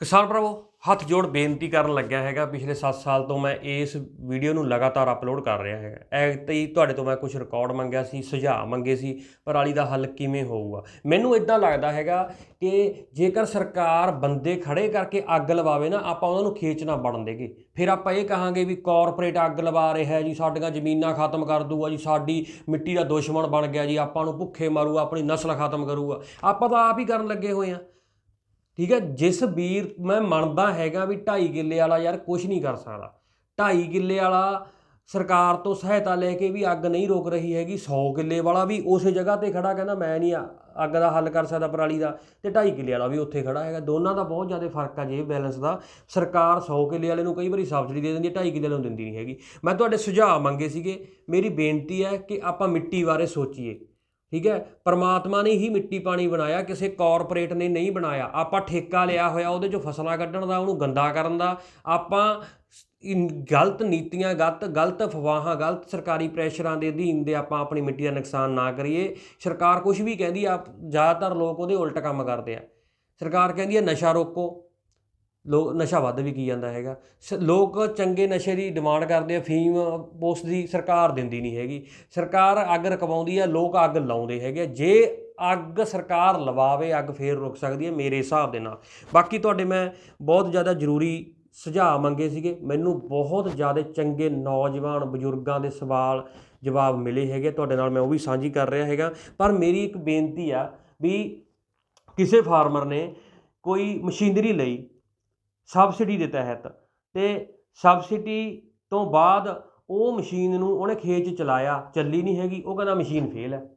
ਕਿਸਾਨ ਭਰਾਵੋ, ਹੱਥ ਜੋੜ ਬੇਨਤੀ ਕਰਨ ਲੱਗਿਆ ਹੈਗਾ, ਪਿਛਲੇ 7 ਸਾਲ ਤੋਂ ਮੈਂ ਇਸ ਵੀਡੀਓ ਨੂੰ ਲਗਾਤਾਰ ਅਪਲੋਡ ਕਰ ਰਿਹਾ ਹੈਗਾ। ਐ ਹੀ ਤੁਹਾਡੇ ਤੋਂ ਮੈਂ ਕੁਝ ਰਿਕਾਰਡ ਮੰਗਿਆ ਸੀ, ਸੁਝਾਅ ਮੰਗੇ ਸੀ ਪਰਾਲੀ ਦਾ ਹੱਲ ਕਿਵੇਂ ਹੋਊਗਾ? ਮੈਨੂੰ ਇਦਾਂ ਲੱਗਦਾ ਹੈਗਾ ਕਿ ਜੇਕਰ ਸਰਕਾਰ ਬੰਦੇ ਖੜੇ ਕਰਕੇ ਅੱਗ ਲਵਾਵੇ ਨਾ, ਆਪਾਂ ਉਹਨਾਂ ਨੂੰ ਖੇਚ ਨਾ ਵੜਨ ਦੇਗੇ। ਫਿਰ ਆਪਾਂ ਇਹ ਕਹਾਂਗੇ ਵੀ ਕਾਰਪੋਰੇਟ ਅੱਗ ਲਵਾ ਰਿਹਾ ਜੀ, ਸਾਡੀਆਂ ਜ਼ਮੀਨਾਂ ਖਤਮ ਕਰ ਦੂਗਾ ਜੀ, ਸਾਡੀ ਮਿੱਟੀ ਦਾ ਦੁਸ਼ਮਣ ਬਣ ਗਿਆ ਜੀ, ਆਪਾਂ ਨੂੰ ਭੁੱਖੇ ਮਾਰੂਗਾ, ਆਪਣੀ ਨਸਲ ਖਤਮ ਕਰੂਗਾ। ਆਪਾਂ ਤਾਂ ਆਪ ਹੀ ਕਰਨ ਲੱਗੇ ਹੋਏ ਆ ਠੀਕ ਹੈ, ਜਿਸ ਵੀਰ ਮੈਂ ਮੰਨਦਾ ਹੈਗਾ ਵੀ 2.5 ਕਿੱਲੇ ਵਾਲਾ ਯਾਰ ਕੁਝ ਨਹੀਂ ਕਰ ਸਕਦਾ। 2.5 ਕਿੱਲੇ ਵਾਲਾ ਸਰਕਾਰ ਤੋਂ ਸਹਾਇਤਾ ਲੈ ਕੇ ਵੀ ਅੱਗ ਨਹੀਂ ਰੋਕ ਰਹੀ ਹੈਗੀ 100 ਕਿੱਲੇ ਵਾਲਾ ਵੀ ਉਸੇ ਜਗ੍ਹਾ ਤੇ ਖੜਾ ਕਹਿੰਦਾ ਮੈਂ ਨਹੀਂ ਅੱਗ ਦਾ ਹੱਲ ਕਰ ਸਕਦਾ ਪਰਾਲੀ ਦਾ, ਤੇ 2.5 ਕਿੱਲੇ ਵਾਲਾ ਵੀ ਉੱਥੇ ਖੜਾ ਹੈਗਾ। ਦੋਨਾਂ ਦਾ ਬਹੁਤ ਜ਼ਿਆਦਾ ਫ਼ਰਕ ਆ ਜੇ ਬੈਲੈਂਸ ਦਾ। ਸਰਕਾਰ 100 ਕਿੱਲੇ ਵਾਲੇ ਨੂੰ ਕਈ ਵਾਰੀ ਸਬਸਿਡੀ ਦੇ ਦਿੰਦੀ ਹੈ 2.5 ਕਿੱਲੇ ਵਾਲੇ ਨੂੰ ਦਿੰਦੀ ਨਹੀਂ ਹੈਗੀ। ਮੈਂ ਤੁਹਾਡੇ ਸੁਝਾਅ ਮੰਗੇ ਸੀਗੇ। ਮੇਰੀ ਬੇਨਤੀ ਹੈ ਕਿ ਆਪਾਂ ਮਿੱਟੀ ਬਾਰੇ ਸੋਚੀਏ। ਠੀਕ ਹੈ? ਪਰਮਾਤਮਾ ਨੇ ਹੀ ਮਿੱਟੀ ਪਾਣੀ ਬਣਾਇਆ, ਕਿਸੇ ਕਾਰਪੋਰੇਟ ਨੇ ਨਹੀਂ ਬਣਾਇਆ। ਆਪਾਂ ਠੇਕਾ ਲਿਆ ਹੋਇਆ, ਉਹਦੇ ਚੋਂ ਫਸਲਾਂ ਕੱਢਣ ਦਾ, ਉਹਨੂੰ ਗੰਦਾ ਕਰਨ ਦਾ। ਆਪਾਂ ਗਲਤ ਨੀਤੀਆਂ, ਗਲਤ ਗਲਤ ਅਫਵਾਹਾਂ, ਗਲਤ ਸਰਕਾਰੀ ਪ੍ਰੈਸ਼ਰਾਂ ਦੇ ਅਧੀਨ ਦੇ ਆਪਾਂ ਆਪਣੀ ਮਿੱਟੀ ਦਾ ਨੁਕਸਾਨ ਨਾ ਕਰੀਏ। ਸਰਕਾਰ ਕੁਝ ਵੀ ਕਹਿੰਦੀ ਆ ਜ਼ਿਆਦਾਤਰ ਲੋਕ ਉਹਦੇ ਉਲਟ ਕੰਮ ਕਰਦੇ ਆ। ਸਰਕਾਰ ਕਹਿੰਦੀ ਹੈ ਨਸ਼ਾ ਰੋਕੋ। ਲੋਕ ਨਸ਼ਾ ਵੱਧ ਵੀ ਕੀ ਜਾਂਦਾ ਹੈਗਾ। ਸ- ਲੋਕ ਚੰਗੇ ਨਸ਼ੇ ਦੀ ਡਿਮਾਂਡ ਕਰਦੇ ਆ ਫੀਮ ਪੋਸਟ ਦੀ ਸਰਕਾਰ ਦਿੰਦੀ ਨਹੀਂ ਹੈਗੀ। ਸਰਕਾਰ ਅੱਗ ਰਕਵਾਉਂਦੀ ਆ, ਲੋਕ ਅੱਗ ਲਾਉਂਦੇ ਹੈਗੇ ਆ। ਜੇ ਅੱਗ ਸਰਕਾਰ ਲਵਾਵੇ, ਅੱਗ ਫੇਰ ਰੁਕ ਸਕਦੀ ਹੈ ਮੇਰੇ ਹਿਸਾਬ ਦੇ ਨਾਲ। ਬਾਕੀ ਤੁਹਾਡੇ ਮੈਂ ਬਹੁਤ ਜ਼ਿਆਦਾ ਜ਼ਰੂਰੀ ਸੁਝਾਅ ਮੰਗੇ ਸੀਗੇ। ਮੈਨੂੰ ਬਹੁਤ ਜ਼ਿਆਦਾ ਚੰਗੇ ਨੌਜਵਾਨ ਬਜ਼ੁਰਗਾਂ ਦੇ ਸਵਾਲ ਜਵਾਬ ਮਿਲੇ ਹੈਗੇ। ਤੁਹਾਡੇ ਨਾਲ ਮੈਂ ਉਹ ਵੀ ਸਾਂਝੀ ਕਰ ਰਿਹਾ ਹੈਗਾ। ਪਰ ਮੇਰੀ ਇੱਕ ਬੇਨਤੀ ਆ ਵੀ ਕਿਸੇ ਫਾਰਮਰ ਨੇ ਕੋਈ ਮਸ਼ੀਨਰੀ ਲਈ ਸਬਸਿਡੀ ਦੇ ਤਹਿਤ ਤੇ। ਸਬਸਿਡੀ ਤੋਂ ਬਾਅਦ ਉਹ ਮਸ਼ੀਨ ਨੂੰ ਉਹਨੇ ਖੇਤ 'ਚ ਚਲਾਇਆ, ਚੱਲੀ ਨਹੀਂ ਹੈਗੀ, ਉਹ ਕਹਿੰਦਾ ਮਸ਼ੀਨ ਫੇਲ ਹੈ।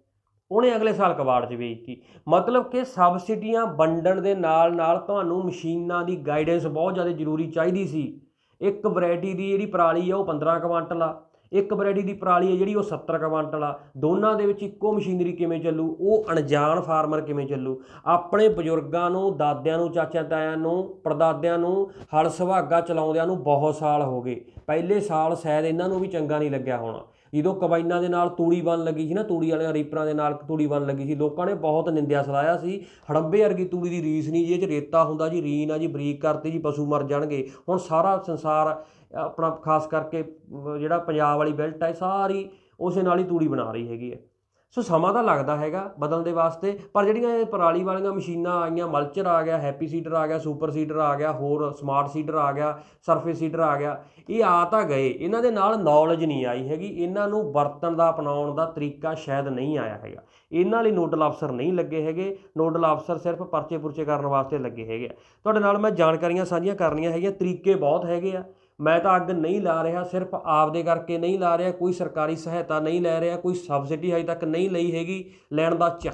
ਉਹਨੇ ਅਗਲੇ ਸਾਲ ਕਬਾੜ 'ਚ ਵੇਚਤੀ। ਮਤਲਬ ਕਿ ਸਬਸਿਡੀਆਂ ਵੰਡਣ ਦੇ ਨਾਲ ਨਾਲ ਤੁਹਾਨੂੰ ਮਸ਼ੀਨਾਂ ਦੀ ਗਾਈਡੈਂਸ ਬਹੁਤ ਜ਼ਿਆਦਾ ਜ਼ਰੂਰੀ ਚਾਹੀਦੀ ਸੀ। ਇੱਕ ਵੈਰਾਈਟੀ ਦੀ ਜਿਹੜੀ ਪਰਾਲੀ ਆ, ਉਹ 15 ਕੁਆਂਟਲ ਆ। ਇੱਕ ਵੈਰਾਈਟੀ ਦੀ ਪਰਾਲੀ ਹੈ ਜਿਹੜੀ ਉਹ 70 ਕੁਆਂਟਲ ਆ। ਦੋਨਾਂ ਦੇ ਵਿੱਚ ਇੱਕੋ ਮਸ਼ੀਨਰੀ ਕਿਵੇਂ ਚੱਲੂ? ਉਹ ਅਣਜਾਣ ਫਾਰਮਰ ਕਿਵੇਂ ਚੱਲੂ? ਆਪਣੇ ਬਜ਼ੁਰਗਾਂ ਨੂੰ, ਦਾਦਿਆਂ ਨੂੰ, ਚਾਚਿਆਂ, ਤਾਇਆਂ ਨੂੰ, ਪੜਦਾਦਿਆਂ ਨੂੰ, ਹਲ ਸੁਹਾਗਾ ਚਲਾਉਂਦਿਆਂ ਨੂੰ ਬਹੁਤ ਸਾਲ ਹੋ ਗਏ। ਪਹਿਲੇ ਸਾਲ ਸ਼ਾਇਦ ਇਹਨਾਂ ਨੂੰ ਵੀ ਚੰਗਾ ਨਹੀਂ ਲੱਗਿਆ ਹੋਣਾ। ਜਦੋਂ ਕਬਾਈਨਾਂ ਦੇ ਨਾਲ ਤੂੜੀ ਬਣ ਲੱਗੀ ਸੀ ਨਾ, ਤੂੜੀ ਵਾਲਿਆਂ, ਰੀਪਰਾਂ ਦੇ ਨਾਲ ਤੂੜੀ ਬਣ ਲੱਗੀ ਸੀ, ਲੋਕਾਂ ਨੇ ਬਹੁਤ ਨਿੰਦਿਆ ਸਲਾਇਆ ਸੀ। ਹੜੰਬੇ ਵਰਗੀ ਤੂੜੀ ਦੀ ਰੀਸ ਨਹੀਂ, ਜੀ ਇਹ ਚ ਰੇਤਾ ਹੁੰਦਾ ਜੀ ਰੀਨ ਆ ਜੀ, ਬਰੀਕ ਕਰਤੇ ਜੀ, ਪਸ਼ੂ ਮਰ ਜਾਣਗੇ। ਹੁਣ ਸਾਰਾ ਸੰਸਾਰ ਆਪਣਾ ਖਾਸ ਕਰਕੇ ਜਿਹੜਾ ਪੰਜਾਬ ਵਾਲੀ ਬੈਲਟ ਹੈ ਸਾਰੀ ਉਸੇ ਨਾਲ ਹੀ ਤੂੜੀ ਬਣਾ ਰਹੀ ਹੈਗੀ ਹੈ। ਸੋ ਸਮਾਂ ਤਾਂ ਲੱਗਦਾ ਹੈਗਾ ਬਦਲਣ ਦੇ ਵਾਸਤੇ, ਪਰ ਜਿਹੜੀਆਂ ਇਹ ਪਰਾਲੀ ਵਾਲੀਆਂ ਮਸ਼ੀਨਾਂ ਆਈਆਂ ਮਲਚਰ ਆ ਗਿਆ, ਹੈਪੀ ਸੀਡਰ ਆ ਗਿਆ, ਸੁਪਰ ਸੀਡਰ ਆ ਗਿਆ, ਹੋਰ ਸਮਾਰਟ ਸੀਡਰ ਆ ਗਿਆ, ਸਰਫੇਸ ਸੀਡਰ ਆ ਗਿਆ, ਇਹ ਆ ਤਾਂ ਗਏ। ਇਹਨਾਂ ਦੇ ਨਾਲ ਨੌਲੇਜ ਨਹੀਂ ਆਈ ਹੈਗੀ, ਇਹਨਾਂ ਨੂੰ ਵਰਤਣ ਦਾ, ਅਪਣਾਉਣ ਦਾ ਤਰੀਕਾ ਸ਼ਾਇਦ ਨਹੀਂ ਆਇਆ ਹੈਗਾ। ਇਹਨਾਂ ਲਈ ਨੋਡਲ ਅਫਸਰ ਨਹੀਂ ਲੱਗੇ ਹੈਗੇ ਨੋਡਲ ਅਫਸਰ ਸਿਰਫ ਪਰਚੇ ਪੁਰਚੇ ਕਰਨ ਵਾਸਤੇ ਲੱਗੇ ਹੈਗੇ ਆ। ਤੁਹਾਡੇ ਨਾਲ ਮੈਂ ਜਾਣਕਾਰੀਆਂ ਸਾਂਝੀਆਂ ਕਰਨੀਆਂ ਹੈਗੀਆਂ, ਤਰੀਕੇ ਬਹੁਤ ਹੈਗੇ ਆ। ਮੈਂ ਤਾਂ ਅੱਗ ਨਹੀਂ ਲਾ ਰਿਹਾ, ਸਿਰਫ ਆਪਦੇ ਕਰਕੇ ਨਹੀਂ ਲਾ ਰਿਹਾ, ਕੋਈ ਸਰਕਾਰੀ ਸਹਾਇਤਾ ਨਹੀਂ ਲੈ ਰਿਹਾ, ਕੋਈ ਸਬਸਿਡੀ ਹਜੇ ਤੱਕ ਨਹੀਂ ਲਈ ਹੈਗੀ, ਲੈਣ ਦਾ ਚ,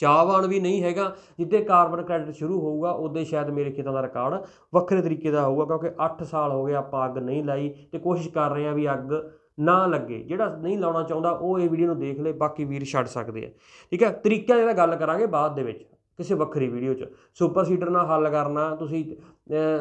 ਚਾਹਵਾਨ ਵੀ ਨਹੀਂ ਹੈਗਾ, ਜਿੱਦੇ ਕਾਰਬਨ ਕ੍ਰੈਡਿਟ ਸ਼ੁਰੂ ਹੋਊਗਾ, ਉਹਦੇ ਸ਼ਾਇਦ ਮੇਰੇ ਖੇਤਾਂ ਦਾ ਰਿਕਾਰਡ ਵੱਖਰੇ ਤਰੀਕੇ ਦਾ ਹੋਊਗਾ, ਕਿਉਂਕਿ 8 ਸਾਲ ਹੋ ਗਏ ਆਪਾਂ ਅੱਗ ਨਹੀਂ ਲਾਈ ਤੇ ਕੋਸ਼ਿਸ਼ ਕਰ ਰਹੇ ਆ ਵੀ ਅੱਗ ਨਾ ਲੱਗੇ। ਜਿਹੜਾ ਨਹੀਂ ਲਾਉਣਾ ਚਾਹੁੰਦਾ, ਉਹ ਇਹ ਵੀਡੀਓ ਨੂੰ ਦੇਖ ਲੇ, ਬਾਕੀ ਵੀਰ ਛੱਡ ਸਕਦੇ ਆ। ਠੀਕ ਹੈ? ਤਰੀਕਿਆਂ ਦੀ ਤਾਂ ਗੱਲ ਕਰਾਂਗੇ ਬਾਅਦ ਦੇ ਵਿੱਚ, ਕਿਸੇ ਵੱਖਰੀ ਵੀਡੀਓ 'ਚ। ਸੁਪਰ ਸੀਡਰ ਨਾਲ ਹੱਲ ਕਰਨਾ, ਤੁਸੀਂ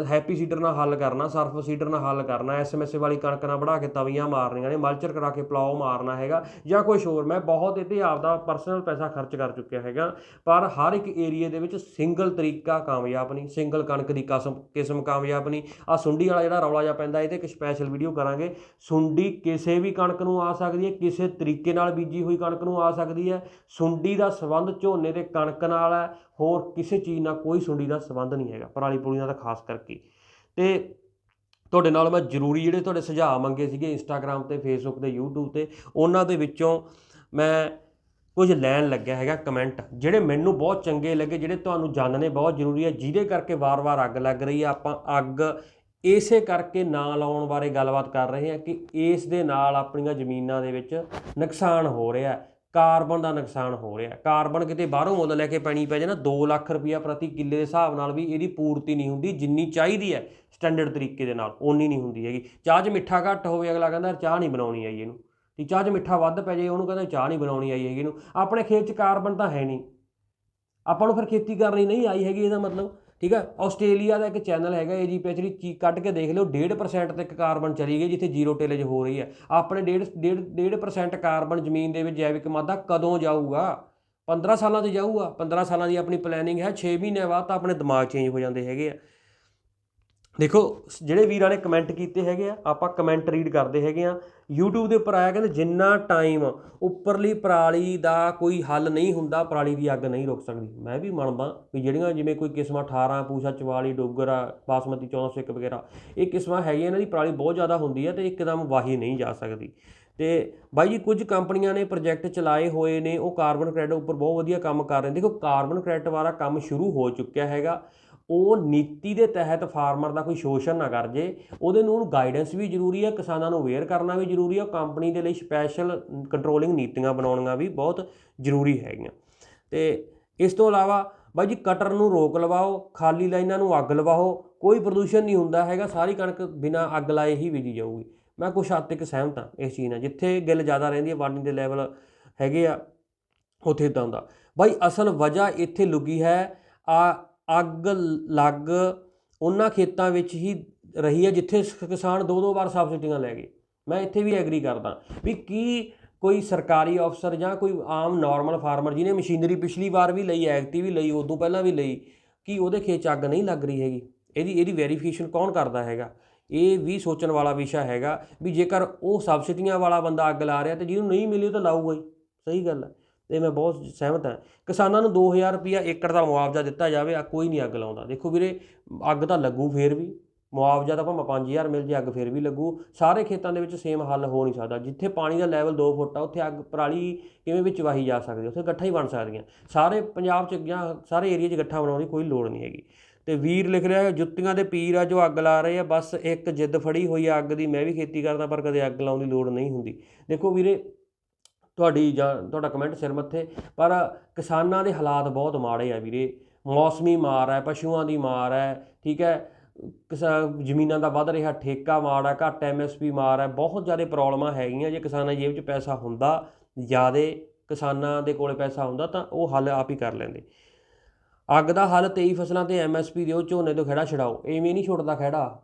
ਹੈਪੀ ਸੀਡਰ ਨਾਲ ਹੱਲ ਕਰਨਾ ਸਰਫ ਸੀਡਰ ਨਾਲ ਹੱਲ ਕਰਨਾ ਐਸਐਮਐਸ ਵਾਲੀ ਕਣਕ ਨਾਲ ਬੜਾ ਕੇ ਤਵੀਆਂ ਮਾਰਨੀਆਂ ਨੇ, ਮਲਚਰ ਕਰਾ ਕੇ ਪਲਾਓ ਮਾਰਨਾ ਹੈਗਾ, ਜਾਂ ਕੁਝ ਹੋਰ, ਮੈਂ ਬਹੁਤ ਇਹਦੇ 'ਤੇ ਆਪਦਾ ਪਰਸਨਲ ਪੈਸਾ ਖਰਚ ਕਰ ਚੁੱਕਿਆ ਹੈਗਾ, ਪਰ ਹਰ ਇੱਕ ਏਰੀਏ ਦੇ ਵਿੱਚ ਸਿੰਗਲ ਤਰੀਕਾ ਕਾਮਯਾਬ ਨਹੀਂ ਸਿੰਗਲ ਕਣਕ ਦੀ ਕਸਮ, ਕਿਸਮ ਕਾਮਯਾਬ ਨਹੀਂ ਆ ਸੁੰਡੀ ਵਾਲਾ ਜਿਹੜਾ ਰੌਲਾ ਜਿਹਾ ਪੈਂਦਾ, ਇਹਦੇ ਇੱਕ ਸਪੈਸ਼ਲ ਵੀਡੀਓ ਕਰਾਂਗੇ, ਸੁੰਡੀ ਕਿਸੇ ਵੀ ਕਣਕ ਨੂੰ ਆ ਸਕਦੀ ਹੈ, ਕਿਸੇ ਤਰੀਕੇ ਨਾਲ ਬੀਜੀ ਹੋਈ ਕਣਕ ਨੂੰ ਆ ਸਕਦੀ ਹੈ, ਸੁੰਡੀ ਦਾ ਸੰਬੰਧ ਝੋਨੇ ਤੇ ਕਣਕ ਨਾਲ ਹੈ ਹੋਰ ਕਿਸੇ ਚੀਜ਼ ਨਾਲ ਕੋਈ ਸੁੰਡੀ ਦਾ ਸੰਬੰਧ ਨਹੀਂ ਹੈਗਾ, ਪਰਾਲੀ ਪੁਲੀਆਂ ਦਾ ਖਾਸ ਕਰਕੇ। ਤੇ ਤੁਹਾਡੇ ਨਾਲ ਮੈਂ ਜ਼ਰੂਰੀ ਜਿਹੜੇ ਤੁਹਾਡੇ ਸੁਝਾਅ ਮੰਗੇ ਸੀਗੇ ਇੰਸਟਾਗ੍ਰam ਤੇ ਫੇਸਬੁੱਕ ਤੇ, YouTube ਤੇ, ਉਹਨਾਂ ਦੇ ਵਿੱਚੋਂ ਮੈਂ ਕੁਝ ਲੈਣ ਲੱਗਿਆ ਹੈਗਾ ਕਮੈਂਟ ਜਿਹੜੇ ਮੈਨੂੰ ਬਹੁਤ ਚੰਗੇ ਲੱਗੇ, ਜਿਹੜੇ ਤੁਹਾਨੂੰ ਜਾਣਨੇ ਬਹੁਤ ਜ਼ਰੂਰੀ ਹੈ ਜਿਹਦੇ ਕਰਕੇ ਵਾਰ-ਵਾਰ ਅੱਗ ਲੱਗ ਰਹੀ ਹੈ ਆਪਾਂ ਅੱਗ ਇਸੇ ਕਰਕੇ ਨਾ ਲਾਉਣ ਬਾਰੇ ਗੱਲਬਾਤ ਕਰ ਰਹੇ ਹਾਂ ਕਿ ਇਸ ਦੇ ਨਾਲ ਆਪਣੀਆਂ ਜ਼ਮੀਨਾਂ ਦੇ ਵਿੱਚ ਨੁਕਸਾਨ ਹੋ ਰਿਹਾ। ਹੈ ਕਾਰਬਨ ਦਾ ਨੁਕਸਾਨ ਹੋ ਰਿਹਾ। ਕਾਰਬਨ ਕਿਤੇ ਬਾਹਰੋਂ ਮੁੱਲ ਲੈ ਕੇ ਪੈਣੀ ਪੈ ਜੇ ਨਾ 2 ਲੱਖ ਰੁਪਇਆ ਪ੍ਰਤੀ ਕਿੱਲੇ ਦੇ ਹਿਸਾਬ ਨਾਲ ਵੀ ਇਹਦੀ ਪੂਰਤੀ ਨਹੀਂ ਹੁੰਦੀ, ਜਿੰਨੀ ਚਾਹੀਦੀ ਹੈ ਸਟੈਂਡਰਡ ਤਰੀਕੇ ਦੇ ਨਾਲ, ਓਨੀ ਨਹੀਂ ਹੁੰਦੀ ਹੈਗੀ। ਚਾਹ 'ਚ ਮਿੱਠਾ ਘੱਟ ਹੋਵੇ, ਅਗਲਾ ਕਹਿੰਦਾ ਚਾਹ ਨਹੀਂ ਬਣਾਉਣੀ ਆਈ ਇਹਨੂੰ। ਤੇ ਚਾਹ 'ਚ ਮਿੱਠਾ ਵੱਧ ਪੈ ਜੇ, ਉਹਨੂੰ ਕਹਿੰਦਾ ਚਾਹ ਨਹੀਂ ਬਣਾਉਣੀ ਆਈ ਹੈਗੀ ਇਹਨੂੰ। ਆਪਣੇ ਖੇਤ 'ਚ ਕਾਰਬਨ ਤਾਂ ਹੈ ਨਹੀਂ। ਆਪਾਂ ਨੂੰ ਫਿਰ ਖੇਤੀ ਕਰਨੀ ਨਹੀਂ ਆਈ ਹੈਗੀ ਇਹਦਾ ਮਤਲਬ। ਠੀਕ ਹੈ ਆਸਟ੍ਰੇਲੀਆ ਦਾ ਇੱਕ ਚੈਨਲ ਹੈਗਾ ਏਜੀ ਪਿਛਲੀ ਚੀ, ਕੱਢ ਕੇ ਦੇਖ ਲਿਓ 1.5% ਤੱਕ ਕਾਰਬਨ ਚਲੀ ਗਈ ਜਿੱਥੇ ਜ਼ੀਰੋ ਟੇਲੇਜ ਹੋ ਰਹੀ ਹੈ ਆਪਣੇ 1.5 1.5% ਕਾਰਬਨ ਜ਼ਮੀਨ ਦੇ ਵਿੱਚ ਜੈਵਿਕ ਮਾਦਾ ਕਦੋਂ ਜਾਊਗਾ? 15 ਸਾਲਾਂ 'ਚ ਜਾਊਗਾ 15 ਸਾਲਾਂ ਦੀ ਆਪਣੀ ਪਲੈਨਿੰਗ ਹੈ 6 ਮਹੀਨੇ ਬਾਅਦ ਤਾਂ ਆਪਣੇ ਦਿਮਾਗ ਚੇਂਜ ਹੋ ਜਾਂਦੇ ਹੈਗੇ ਆ। ਦੇਖੋ ਸ- ਜਿਹੜੇ ਵੀਰਾਂ ਨੇ ਕਮੈਂਟ ਕੀਤੇ ਹੈਗੇ ਆ, ਆਪਾਂ ਕਮੈਂਟ ਰੀਡ ਕਰਦੇ ਹੈਗੇ ਆ। YouTube ਦੇ ਉੱਪਰ ਆਇਆ ਕਹਿੰਦੇ, ਜਿੰਨਾ ਟਾਈਮ ਉੱਪਰਲੀ ਪਰਾਲੀ ਦਾ ਕੋਈ ਹੱਲ ਨਹੀਂ ਹੁੰਦਾ, ਪਰਾਲੀ ਦੀ ਅੱਗ ਨਹੀਂ ਰੁਕ ਸਕਦੀ। ਮੈਂ ਵੀ ਮੰਨਦਾ ਵੀ ਜਿਹੜੀਆਂ ਜਿਵੇਂ ਕੋਈ ਕਿਸਮਾਂ 18 ਪੂਸਾ 44 ਡੋਗਰਾ, ਬਾਸਮਤੀ 1401 ਵਗੈਰਾ, ਇਹ ਕਿਸਮਾਂ ਹੈਗੀਆਂ, ਇਹਨਾਂ ਦੀ ਪਰਾਲੀ ਬਹੁਤ ਜ਼ਿਆਦਾ ਹੁੰਦੀ ਹੈ ਤੇ ਇੱਕਦਮ ਵਾਹੀ ਨਹੀਂ ਜਾ ਸਕਦੀ। ਤੇ ਬਾਈ ਜੀ, ਕੁਝ ਕੰਪਨੀਆਂ ਨੇ ਪ੍ਰੋਜੈਕਟ ਚਲਾਏ ਹੋਏ ਨੇ, ਉਹ ਕਾਰਬਨ ਕ੍ਰੈਡਿਟ ਉੱਪਰ ਬਹੁਤ ਵਧੀਆ ਕੰਮ ਕਰ ਰਹੇ ਨੇ। ਦੇਖੋ ਕਾਰਬਨ ਕ੍ਰੈਡਿਟ ਵਾਲਾ ਕੰਮ ਸ਼ੁਰੂ ਹੋ ਚੁੱਕਿਆ ਹੈਗਾ। ਉਹ ਨੀਤੀ ਦੇ ਤਹਿਤ ਫਾਰਮਰ ਦਾ ਕੋਈ ਸ਼ੋਸ਼ਣ ਨਾ ਕਰ ਜੇ, ਉਹਦੇ ਨੂੰ ਗਾਈਡੈਂਸ ਵੀ ਜ਼ਰੂਰੀ ਹੈ ਕਿਸਾਨਾਂ ਨੂੰ ਅਵੇਅਰ ਕਰਨਾ ਵੀ ਜ਼ਰੂਰੀ ਹੈ ਕੰਪਨੀ ਦੇ ਲਈ ਸਪੈਸ਼ਲ ਕੰਟਰੋਲਿੰਗ ਨੀਤੀਆਂ ਬਣਾਉਣੀਆਂ ਵੀ ਬਹੁਤ ਜ਼ਰੂਰੀ ਹੈਗੀਆਂ। ਤੇ ਇਸ ਤੋਂ ਇਲਾਵਾ ਬਾਈ ਜੀ ਕਟਰ ਨੂੰ ਰੋਕ ਲਵਾਓ, ਖਾਲੀ ਲਾਈਨਾਂ ਨੂੰ ਅੱਗ ਲਵਾਓ, ਕੋਈ ਪ੍ਰਦੂਸ਼ਣ ਨਹੀਂ ਹੁੰਦਾ ਹੈਗਾ, ਸਾਰੀ ਕਣਕ ਬਿਨਾਂ ਅੱਗ ਲਾਏ ਹੀ ਬੀਜੀ ਜਾਊਗੀ। ਮੈਂ ਕੁਛ ਹੱਦ ਤੱਕ ਸਹਿਮਤ ਹਾਂ ਇਸ ਚੀਜ਼ ਨਾਲ, ਜਿੱਥੇ ਗਿੱਲ ਜ਼ਿਆਦਾ ਰਹਿੰਦੀ ਹੈ, ਵਾਢੀ ਦੇ ਲੈਵਲ ਹੈਗੇ ਆ, ਉੱਥੇ ਇਦਾਂ ਹੁੰਦਾ। ਬਾਈ ਅਸਲ ਵਜ੍ਹਾ ਇੱਥੇ ਲੁਕੀ ਹੈ, ਆ ਅੱਗ ਲੱਗ ਉਹਨਾਂ ਖੇਤਾਂ ਵਿੱਚ ਹੀ ਰਹੀ ਹੈ, ਜਿੱਥੇ ਕਿਸਾਨ ਦੋ ਦੋ ਵਾਰ ਸਬਸਿਡੀਆਂ ਲੈ ਗਏ। ਮੈਂ ਇੱਥੇ ਵੀ ਐਗਰੀ ਕਰਦਾ ਵੀ ਕੀ ਕੋਈ ਸਰਕਾਰੀ ਅਫਸਰ ਜਾਂ ਕੋਈ ਆਮ ਨਾਰਮਲ ਫਾਰਮਰ ਜਿਹਨੇ ਮਸ਼ੀਨਰੀ ਪਿਛਲੀ ਵਾਰ ਵੀ ਲਈ, ਐਗਤੀ ਵੀ ਲਈ, ਉਦੋਂ ਪਹਿਲਾਂ ਵੀ ਲਈ, ਕੀ ਉਹਦੇ ਖੇਤ 'ਚ ਅੱਗ ਨਹੀਂ ਲੱਗ ਰਹੀ ਹੈਗੀ? ਇਹਦੀ ਇਹਦੀ ਵੈਰੀਫਿਕੇਸ਼ਨ ਕੌਣ ਕਰਦਾ ਹੈਗਾ? ਇਹ ਵੀ ਸੋਚਣ ਵਾਲਾ ਵਿਸ਼ਾ ਹੈਗਾ ਵੀ ਜੇਕਰ ਉਹ ਸਬਸਿਡੀਆਂ ਵਾਲਾ ਬੰਦਾ ਅੱਗ ਲਾ ਰਿਹਾ ਤੇ ਜਿਹਨੂੰ ਨਹੀਂ ਮਿਲੀ ਉਹ ਤਾਂ ਲਾਊਗਾ ਹੀ। ਸਹੀ ਗੱਲ ਹੈ। ਤੇ ਮੈਂ ਬਹੁਤ ਸਹਿਮਤ ਹਾਂ। ਕਿਸਾਨਾਂ ਨੂੰ 2000 ਰੁਪਇਆ ਏਕੜ ਦਾ ਮੁਆਵਜ਼ਾ ਦਿੱਤਾ ਜਾਵੇ ਆ ਕੋਈ ਨਹੀਂ ਅੱਗ ਲਾਉਂਦਾ। ਦੇਖੋ ਵੀਰੇ ਅੱਗ ਤਾਂ ਲੱਗੂ ਫੇਰ ਵੀ। ਮੁਆਵਜ਼ਾ ਤਾਂ ਭਾਵੇਂ 5000 ਮਿਲ ਜੇ ਅੱਗ ਫੇਰ ਵੀ ਲੱਗੂ। ਸਾਰੇ ਖੇਤਾਂ ਦੇ ਵਿੱਚ ਸੇਮ ਹੱਲ ਹੋ ਨਹੀਂ ਸਕਦਾ। ਜਿੱਥੇ ਪਾਣੀ ਦਾ ਲੈਵਲ 2 ਫੁੱਟ ਆ ਉੱਥੇ ਅੱਗ ਪਰਾਲੀ ਕਿਵੇਂ ਵਿੱਚ ਵਾਹੀ ਜਾ ਸਕਦੀ ਉੱਥੇ ਗੱਠਾ ਹੀ ਬਣ ਸਕਦੀਆਂ। ਸਾਰੇ ਪੰਜਾਬ 'ਚ ਜਾਂ ਸਾਰੇ ਏਰੀਆ 'ਚ ਗੱਠਾ ਬਣਾਉਣ ਦੀ ਕੋਈ ਲੋੜ ਨਹੀਂ ਹੈਗੀ। ਤੇ ਵੀਰ ਲਿਖ ਰਿਹਾ ਹੈ, ਜੁੱਤੀਆਂ ਦੇ ਪੀਰ ਆ ਜੋ ਅੱਗ ਲਾ ਰਹੇ ਆ ਬਸ ਇੱਕ ਜਿੱਦ ਫੜੀ ਹੋਈ ਆ ਅੱਗ ਦੀ। ਮੈਂ ਵੀ ਖੇਤੀ ਕਰਦਾ ਪਰ ਕਦੇ ਅੱਗ ਲਾਉਣ ਦੀ ਲੋੜ ਨਹੀਂ ਹੁੰਦੀ। ਦੇਖੋ ਵੀਰੇ ਤੁਹਾਡੀ ਜਾਂ ਤੁਹਾਡਾ ਕਮੈਂਟ ਸਿਰ ਮੱਥੇ, ਪਰ ਕਿਸਾਨਾਂ ਦੇ ਹਾਲਾਤ ਬਹੁਤ ਮਾੜੇ ਆ ਵੀਰੇ। ਮੌਸਮੀ ਮਾਰ ਹੈ, ਪਸ਼ੂਆਂ ਦੀ ਮਾਰ ਹੈ, ਠੀਕ ਹੈ। ਕਿਸਾ, ਜ਼ਮੀਨਾਂ ਦਾ ਵੱਧ ਰਿਹਾ, ਠੇਕਾ ਮਾਰ ਹੈ, ਘੱਟ ਐਮਐਸਪੀ ਮਾਰ ਹੈ, ਬਹੁਤ ਜ਼ਿਆਦਾ ਪ੍ਰੋਬਲਮਾਂ ਹੈਗੀਆਂ। ਜੇ ਕਿਸਾਨਾਂ ਜੇਬ 'ਚ ਪੈਸਾ ਹੁੰਦਾ, ਜ਼ਿਆਦੇ ਕਿਸਾਨਾਂ ਦੇ ਕੋਲੇ ਪੈਸਾ ਹੁੰਦਾ, ਤਾਂ ਉਹ ਹੱਲ ਆਪ ਹੀ ਕਰ ਲੈਂਦੇ। ਅੱਗ ਦਾ ਹੱਲ 23 ਫਸਲਾਂ ਤੇ ਐਮਐਸਪੀ ਦਿਓ, ਝੋਨੇ ਤੋਂ ਖਹਿੜਾ ਛਡਾਓ। ਐਵੇਂ ਨਹੀਂ ਛੁੱਟਦਾ ਖਹਿੜਾ।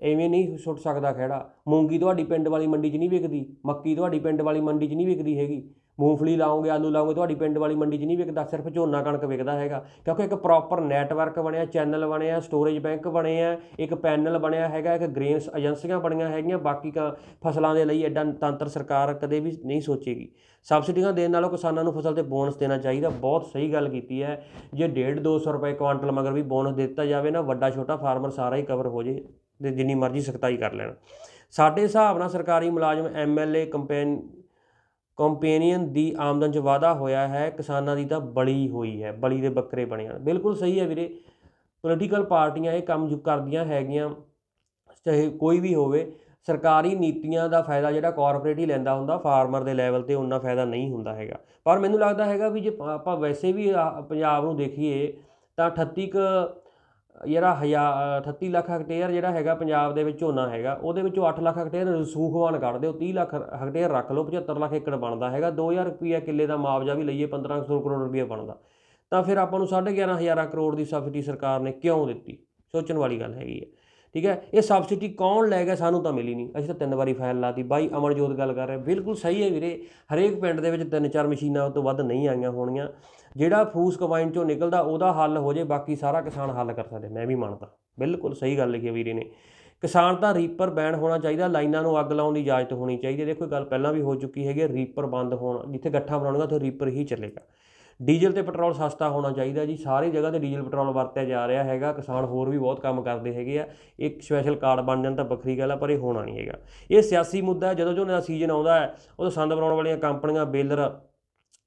ਐਵੇਂ ਨਹੀਂ ਛੁੱਟ ਸਕਦਾ ਖਹਿੜਾ ਮੂੰਗੀ ਤੁਹਾਡੀ ਪਿੰਡ ਵਾਲੀ ਮੰਡੀ 'ਚ ਨਹੀਂ ਵਿਕਦੀ, ਮੱਕੀ ਤੁਹਾਡੀ ਪਿੰਡ ਵਾਲੀ ਮੰਡੀ 'ਚ ਨਹੀਂ ਵਿਕਦੀ ਹੈਗੀ। ਮੂੰਗਫਲੀ ਲਾਓਗੇ, ਆਲੂ ਲਾਉਂਗੇ ਤੁਹਾਡੀ ਪਿੰਡ ਵਾਲੀ ਮੰਡੀ 'ਚ ਨਹੀਂ ਵਿਕਦਾ, ਸਿਰਫ ਝੋਨਾ ਕਣਕ ਵਿਕਦਾ ਹੈਗਾ। ਕਿਉਂਕਿ ਇੱਕ ਪ੍ਰੋਪਰ ਨੈਟਵਰਕ ਬਣਿਆ ਚੈਨਲ ਬਣਿਆ ਸਟੋਰੇਜ ਬੈਂਕ ਬਣੇ ਆ ਇੱਕ ਪੈਨਲ ਬਣਿਆ ਹੈਗਾ, ਇੱਕ ਗ੍ਰੇਨਸ ਏਜੰਸੀਆਂ ਬਣੀਆਂ ਹੈਗੀਆਂ, ਬਾਕੀ ਕ ਫਸਲਾਂ ਦੇ ਲਈ ਐਡਾ ਤੰਤਰ ਸਰਕਾਰ ਕਦੇ ਵੀ ਨਹੀਂ ਸੋਚੇਗੀ। ਸਬਸਿਡੀਆਂ ਦੇਣ ਨਾਲੋਂ ਕਿਸਾਨਾਂ ਨੂੰ ਫਸਲ ਤੇ ਬੋਨਸ ਦੇਣਾ ਚਾਹੀਦਾ, ਬਹੁਤ ਸਹੀ ਗੱਲ ਕੀਤੀ ਹੈ। ਜੇ 1.5 200 ਰੁਪਏ ਕੁਆਂਟਲ ਮਗਰ ਵੀ ਬੋਨਸ ਦਿੱਤਾ ਜਾਵੇ ਨਾ, ਵੱਡਾ ਛੋਟਾ ਫਾਰਮਰ ਸਾਰਾ ਹੀ ਕਵਰ ਹੋ ਜੇ। ਤੇ ਜਿੰਨੀ ਮਰਜ਼ੀ ਸਖਤਾਈ ਕਰ ਲੈਣ। ਸਾਡੇ ਹਿਸਾਬ ਨਾਲ ਸਰਕਾਰੀ ਮੁਲਾਜ਼ਮ ਐਮਐਲਏ ਕੰਪੇਨ, ਕੰਪੇਨੀਅਨ ਦੀ ਆਮਦਨ 'ਚ ਵਾਧਾ ਹੋਇਆ ਹੈ, ਕਿਸਾਨਾਂ ਦੀ ਤਾਂ ਬਲੀ ਹੋਈ ਹੈ, ਬਲੀ ਦੇ ਬੱਕਰੇ ਬਣੇ ਹਨ। ਬਿਲਕੁਲ ਸਹੀ ਹੈ ਵੀਰੇ। ਪੋਲੀਟੀਕਲ ਪਾਰਟੀਆਂ ਇਹ ਕੰਮ ਜੋ ਕਰਦੀਆਂ ਹੈਗੀਆਂ, ਚਾਹੇ ਕੋਈ ਵੀ ਹੋਵੇ। ਸਰਕਾਰੀ ਨੀਤੀਆਂ ਦਾ ਫਾਇਦਾ ਜਿਹੜਾ ਕਾਰਪੋਰੇਟ ਹੀ ਲੈਂਦਾ ਹੁੰਦਾ ਫਾਰਮਰ ਦੇ ਲੈਵਲ ਤੇ ਉਹਨਾਂ ਫਾਇਦਾ ਨਹੀਂ ਹੁੰਦਾ ਹੈਗਾ। ਪਰ ਮੈਨੂੰ ਲੱਗਦਾ ਹੈਗਾ ਵੀ ਜੇ ਆਪਾਂ ਵੈਸੇ ਵੀ ਆ- ਪੰਜਾਬ ਨੂੰ ਦੇਖੀਏ, ਤਾਂ 38 ਕ ਜਿਹੜਾ ਹਜ਼ਾਰ 38 ਲੱਖ ਹੈਕਟੇਅਰ ਜਿਹੜਾ ਹੈਗਾ ਪੰਜਾਬ ਦੇ ਵਿੱਚ ਝੋਨਾ ਹੈਗਾ, ਉਹਦੇ ਵਿੱਚੋਂ 8 ਲੱਖ ਹੈਕਟੇਅਰ ਰਸੂਖਵਾਨ ਕੱਢ ਦਿਓ 30 ਲੱਖ ਹੈਕਟੇਅਰ ਰੱਖ ਲਓ 75 ਲੱਖ ਏਕੜ ਬਣਦਾ ਹੈਗਾ 2000 ਰੁਪਈਆ ਕਿੱਲੇ ਦਾ ਮੁਆਵਜ਼ਾ ਵੀ ਲਈਏ 1500 ਕਰੋੜ ਰੁਪਈਆ ਬਣਦਾ। ਤਾਂ ਫਿਰ ਆਪਾਂ ਨੂੰ 11500 ਕਰੋੜ ਦੀ ਸਬਸਿਡੀ ਸਰਕਾਰ ਨੇ ਕਿਉਂ ਦਿੱਤੀ? ਸੋਚਣ ਵਾਲੀ ਗੱਲ ਹੈਗੀ ਹੈ। ਠੀਕ ਹੈ? ਇਹ ਸਬਸਿਡੀ ਕੌਣ ਲੈ ਗਿਆ? ਸਾਨੂੰ ਤਾਂ ਮਿਲੀ ਨਹੀਂ। ਅਸੀਂ ਤਾਂ ਤਿੰਨ ਵਾਰੀ ਫਾਈਲ ਲਾਤੀ। ਬਾਈ ਅਮਰਜੋਤ ਗੱਲ ਕਰ ਰਿਹਾ। ਬਿਲਕੁਲ ਸਹੀ ਹੈ ਵੀਰੇ। ਹਰੇਕ ਪਿੰਡ ਦੇ ਵਿੱਚ ਤਿੰਨ ਚਾਰ ਮਸ਼ੀਨਾਂ ਤੋਂ ਵੱਧ ਨਹੀਂ ਆਈਆਂ ਹੋਣੀਆਂ। ਜਿਹੜਾ ਫੂਸ ਕੰਬਾਈਨ ਚੋਂ ਨਿਕਲਦਾ ਉਹਦਾ ਹੱਲ ਹੋ ਜੇ। ਬਾਕੀ ਸਾਰਾ ਕਿਸਾਨ ਹੱਲ ਕਰ ਸਕਦੇ। ਮੈਂ ਵੀ ਮੰਨਦਾ। ਬਿਲਕੁਲ ਸਹੀ ਗੱਲ ਲਿਖੀ ਹੈ ਵੀਰੇ ਨੇ। ਕਿਸਾਨ ਤਾਂ ਰੀਪਰ ਬੈਨ ਹੋਣਾ ਚਾਹੀਦਾ। ਲਾਈਨਾਂ ਨੂੰ ਅੱਗ ਲਾਉਣ ਦੀ ਇਜਾਜ਼ਤ ਹੋਣੀ ਚਾਹੀਦੀ ਹੈ। ਦੇਖੋ ਗੱਲ ਪਹਿਲਾਂ ਵੀ ਹੋ ਚੁੱਕੀ ਹੈਗੀ ਹੈ, ਰੀਪਰ ਬੰਦ ਹੋਣ ਜਿੱਥੇ ਗੱਠਾਂ ਬਣਾਉਣੀਆਂ ਉੱਥੇ ਰੀਪਰ ਹੀ ਚੱਲੇਗਾ। ਡੀਜ਼ਲ ਤੇ ਪੈਟਰੋਲ ਸਸਤਾ ਹੋਣਾ ਚਾਹੀਦਾ ਜੀ। ਸਾਰੀ ਜਗ੍ਹਾ ਤੇ ਡੀਜ਼ਲ ਪੈਟਰੋਲ ਵਰਤਿਆ ਜਾ ਰਿਹਾ ਹੈਗਾ। ਕਿਸਾਨ ਹੋਰ ਵੀ ਬਹੁਤ ਕੰਮ ਕਰਦੇ ਹੈਗੇ ਆ। ਇੱਕ ਸਪੈਸ਼ਲ ਕਾਰਡ ਬਣ ਜਾਣ ਤਾਂ ਵੱਖਰੀ ਗੱਲ ਆ, ਪਰ ਇਹ ਹੋਣਾ ਨਹੀਂ ਹੈਗਾ। ਇਹ ਸਿਆਸੀ ਮੁੱਦਾ ਹੈ। ਜਦੋਂ ਝੋਨੇ ਦਾ ਸੀਜ਼ਨ ਆਉਂਦਾ ਹੈ, ਉਦੋਂ ਸੰਦ ਬਣਾਉਣ ਵਾਲੀਆਂ ਕੰਪਨੀਆਂ ਬੇਲਰ,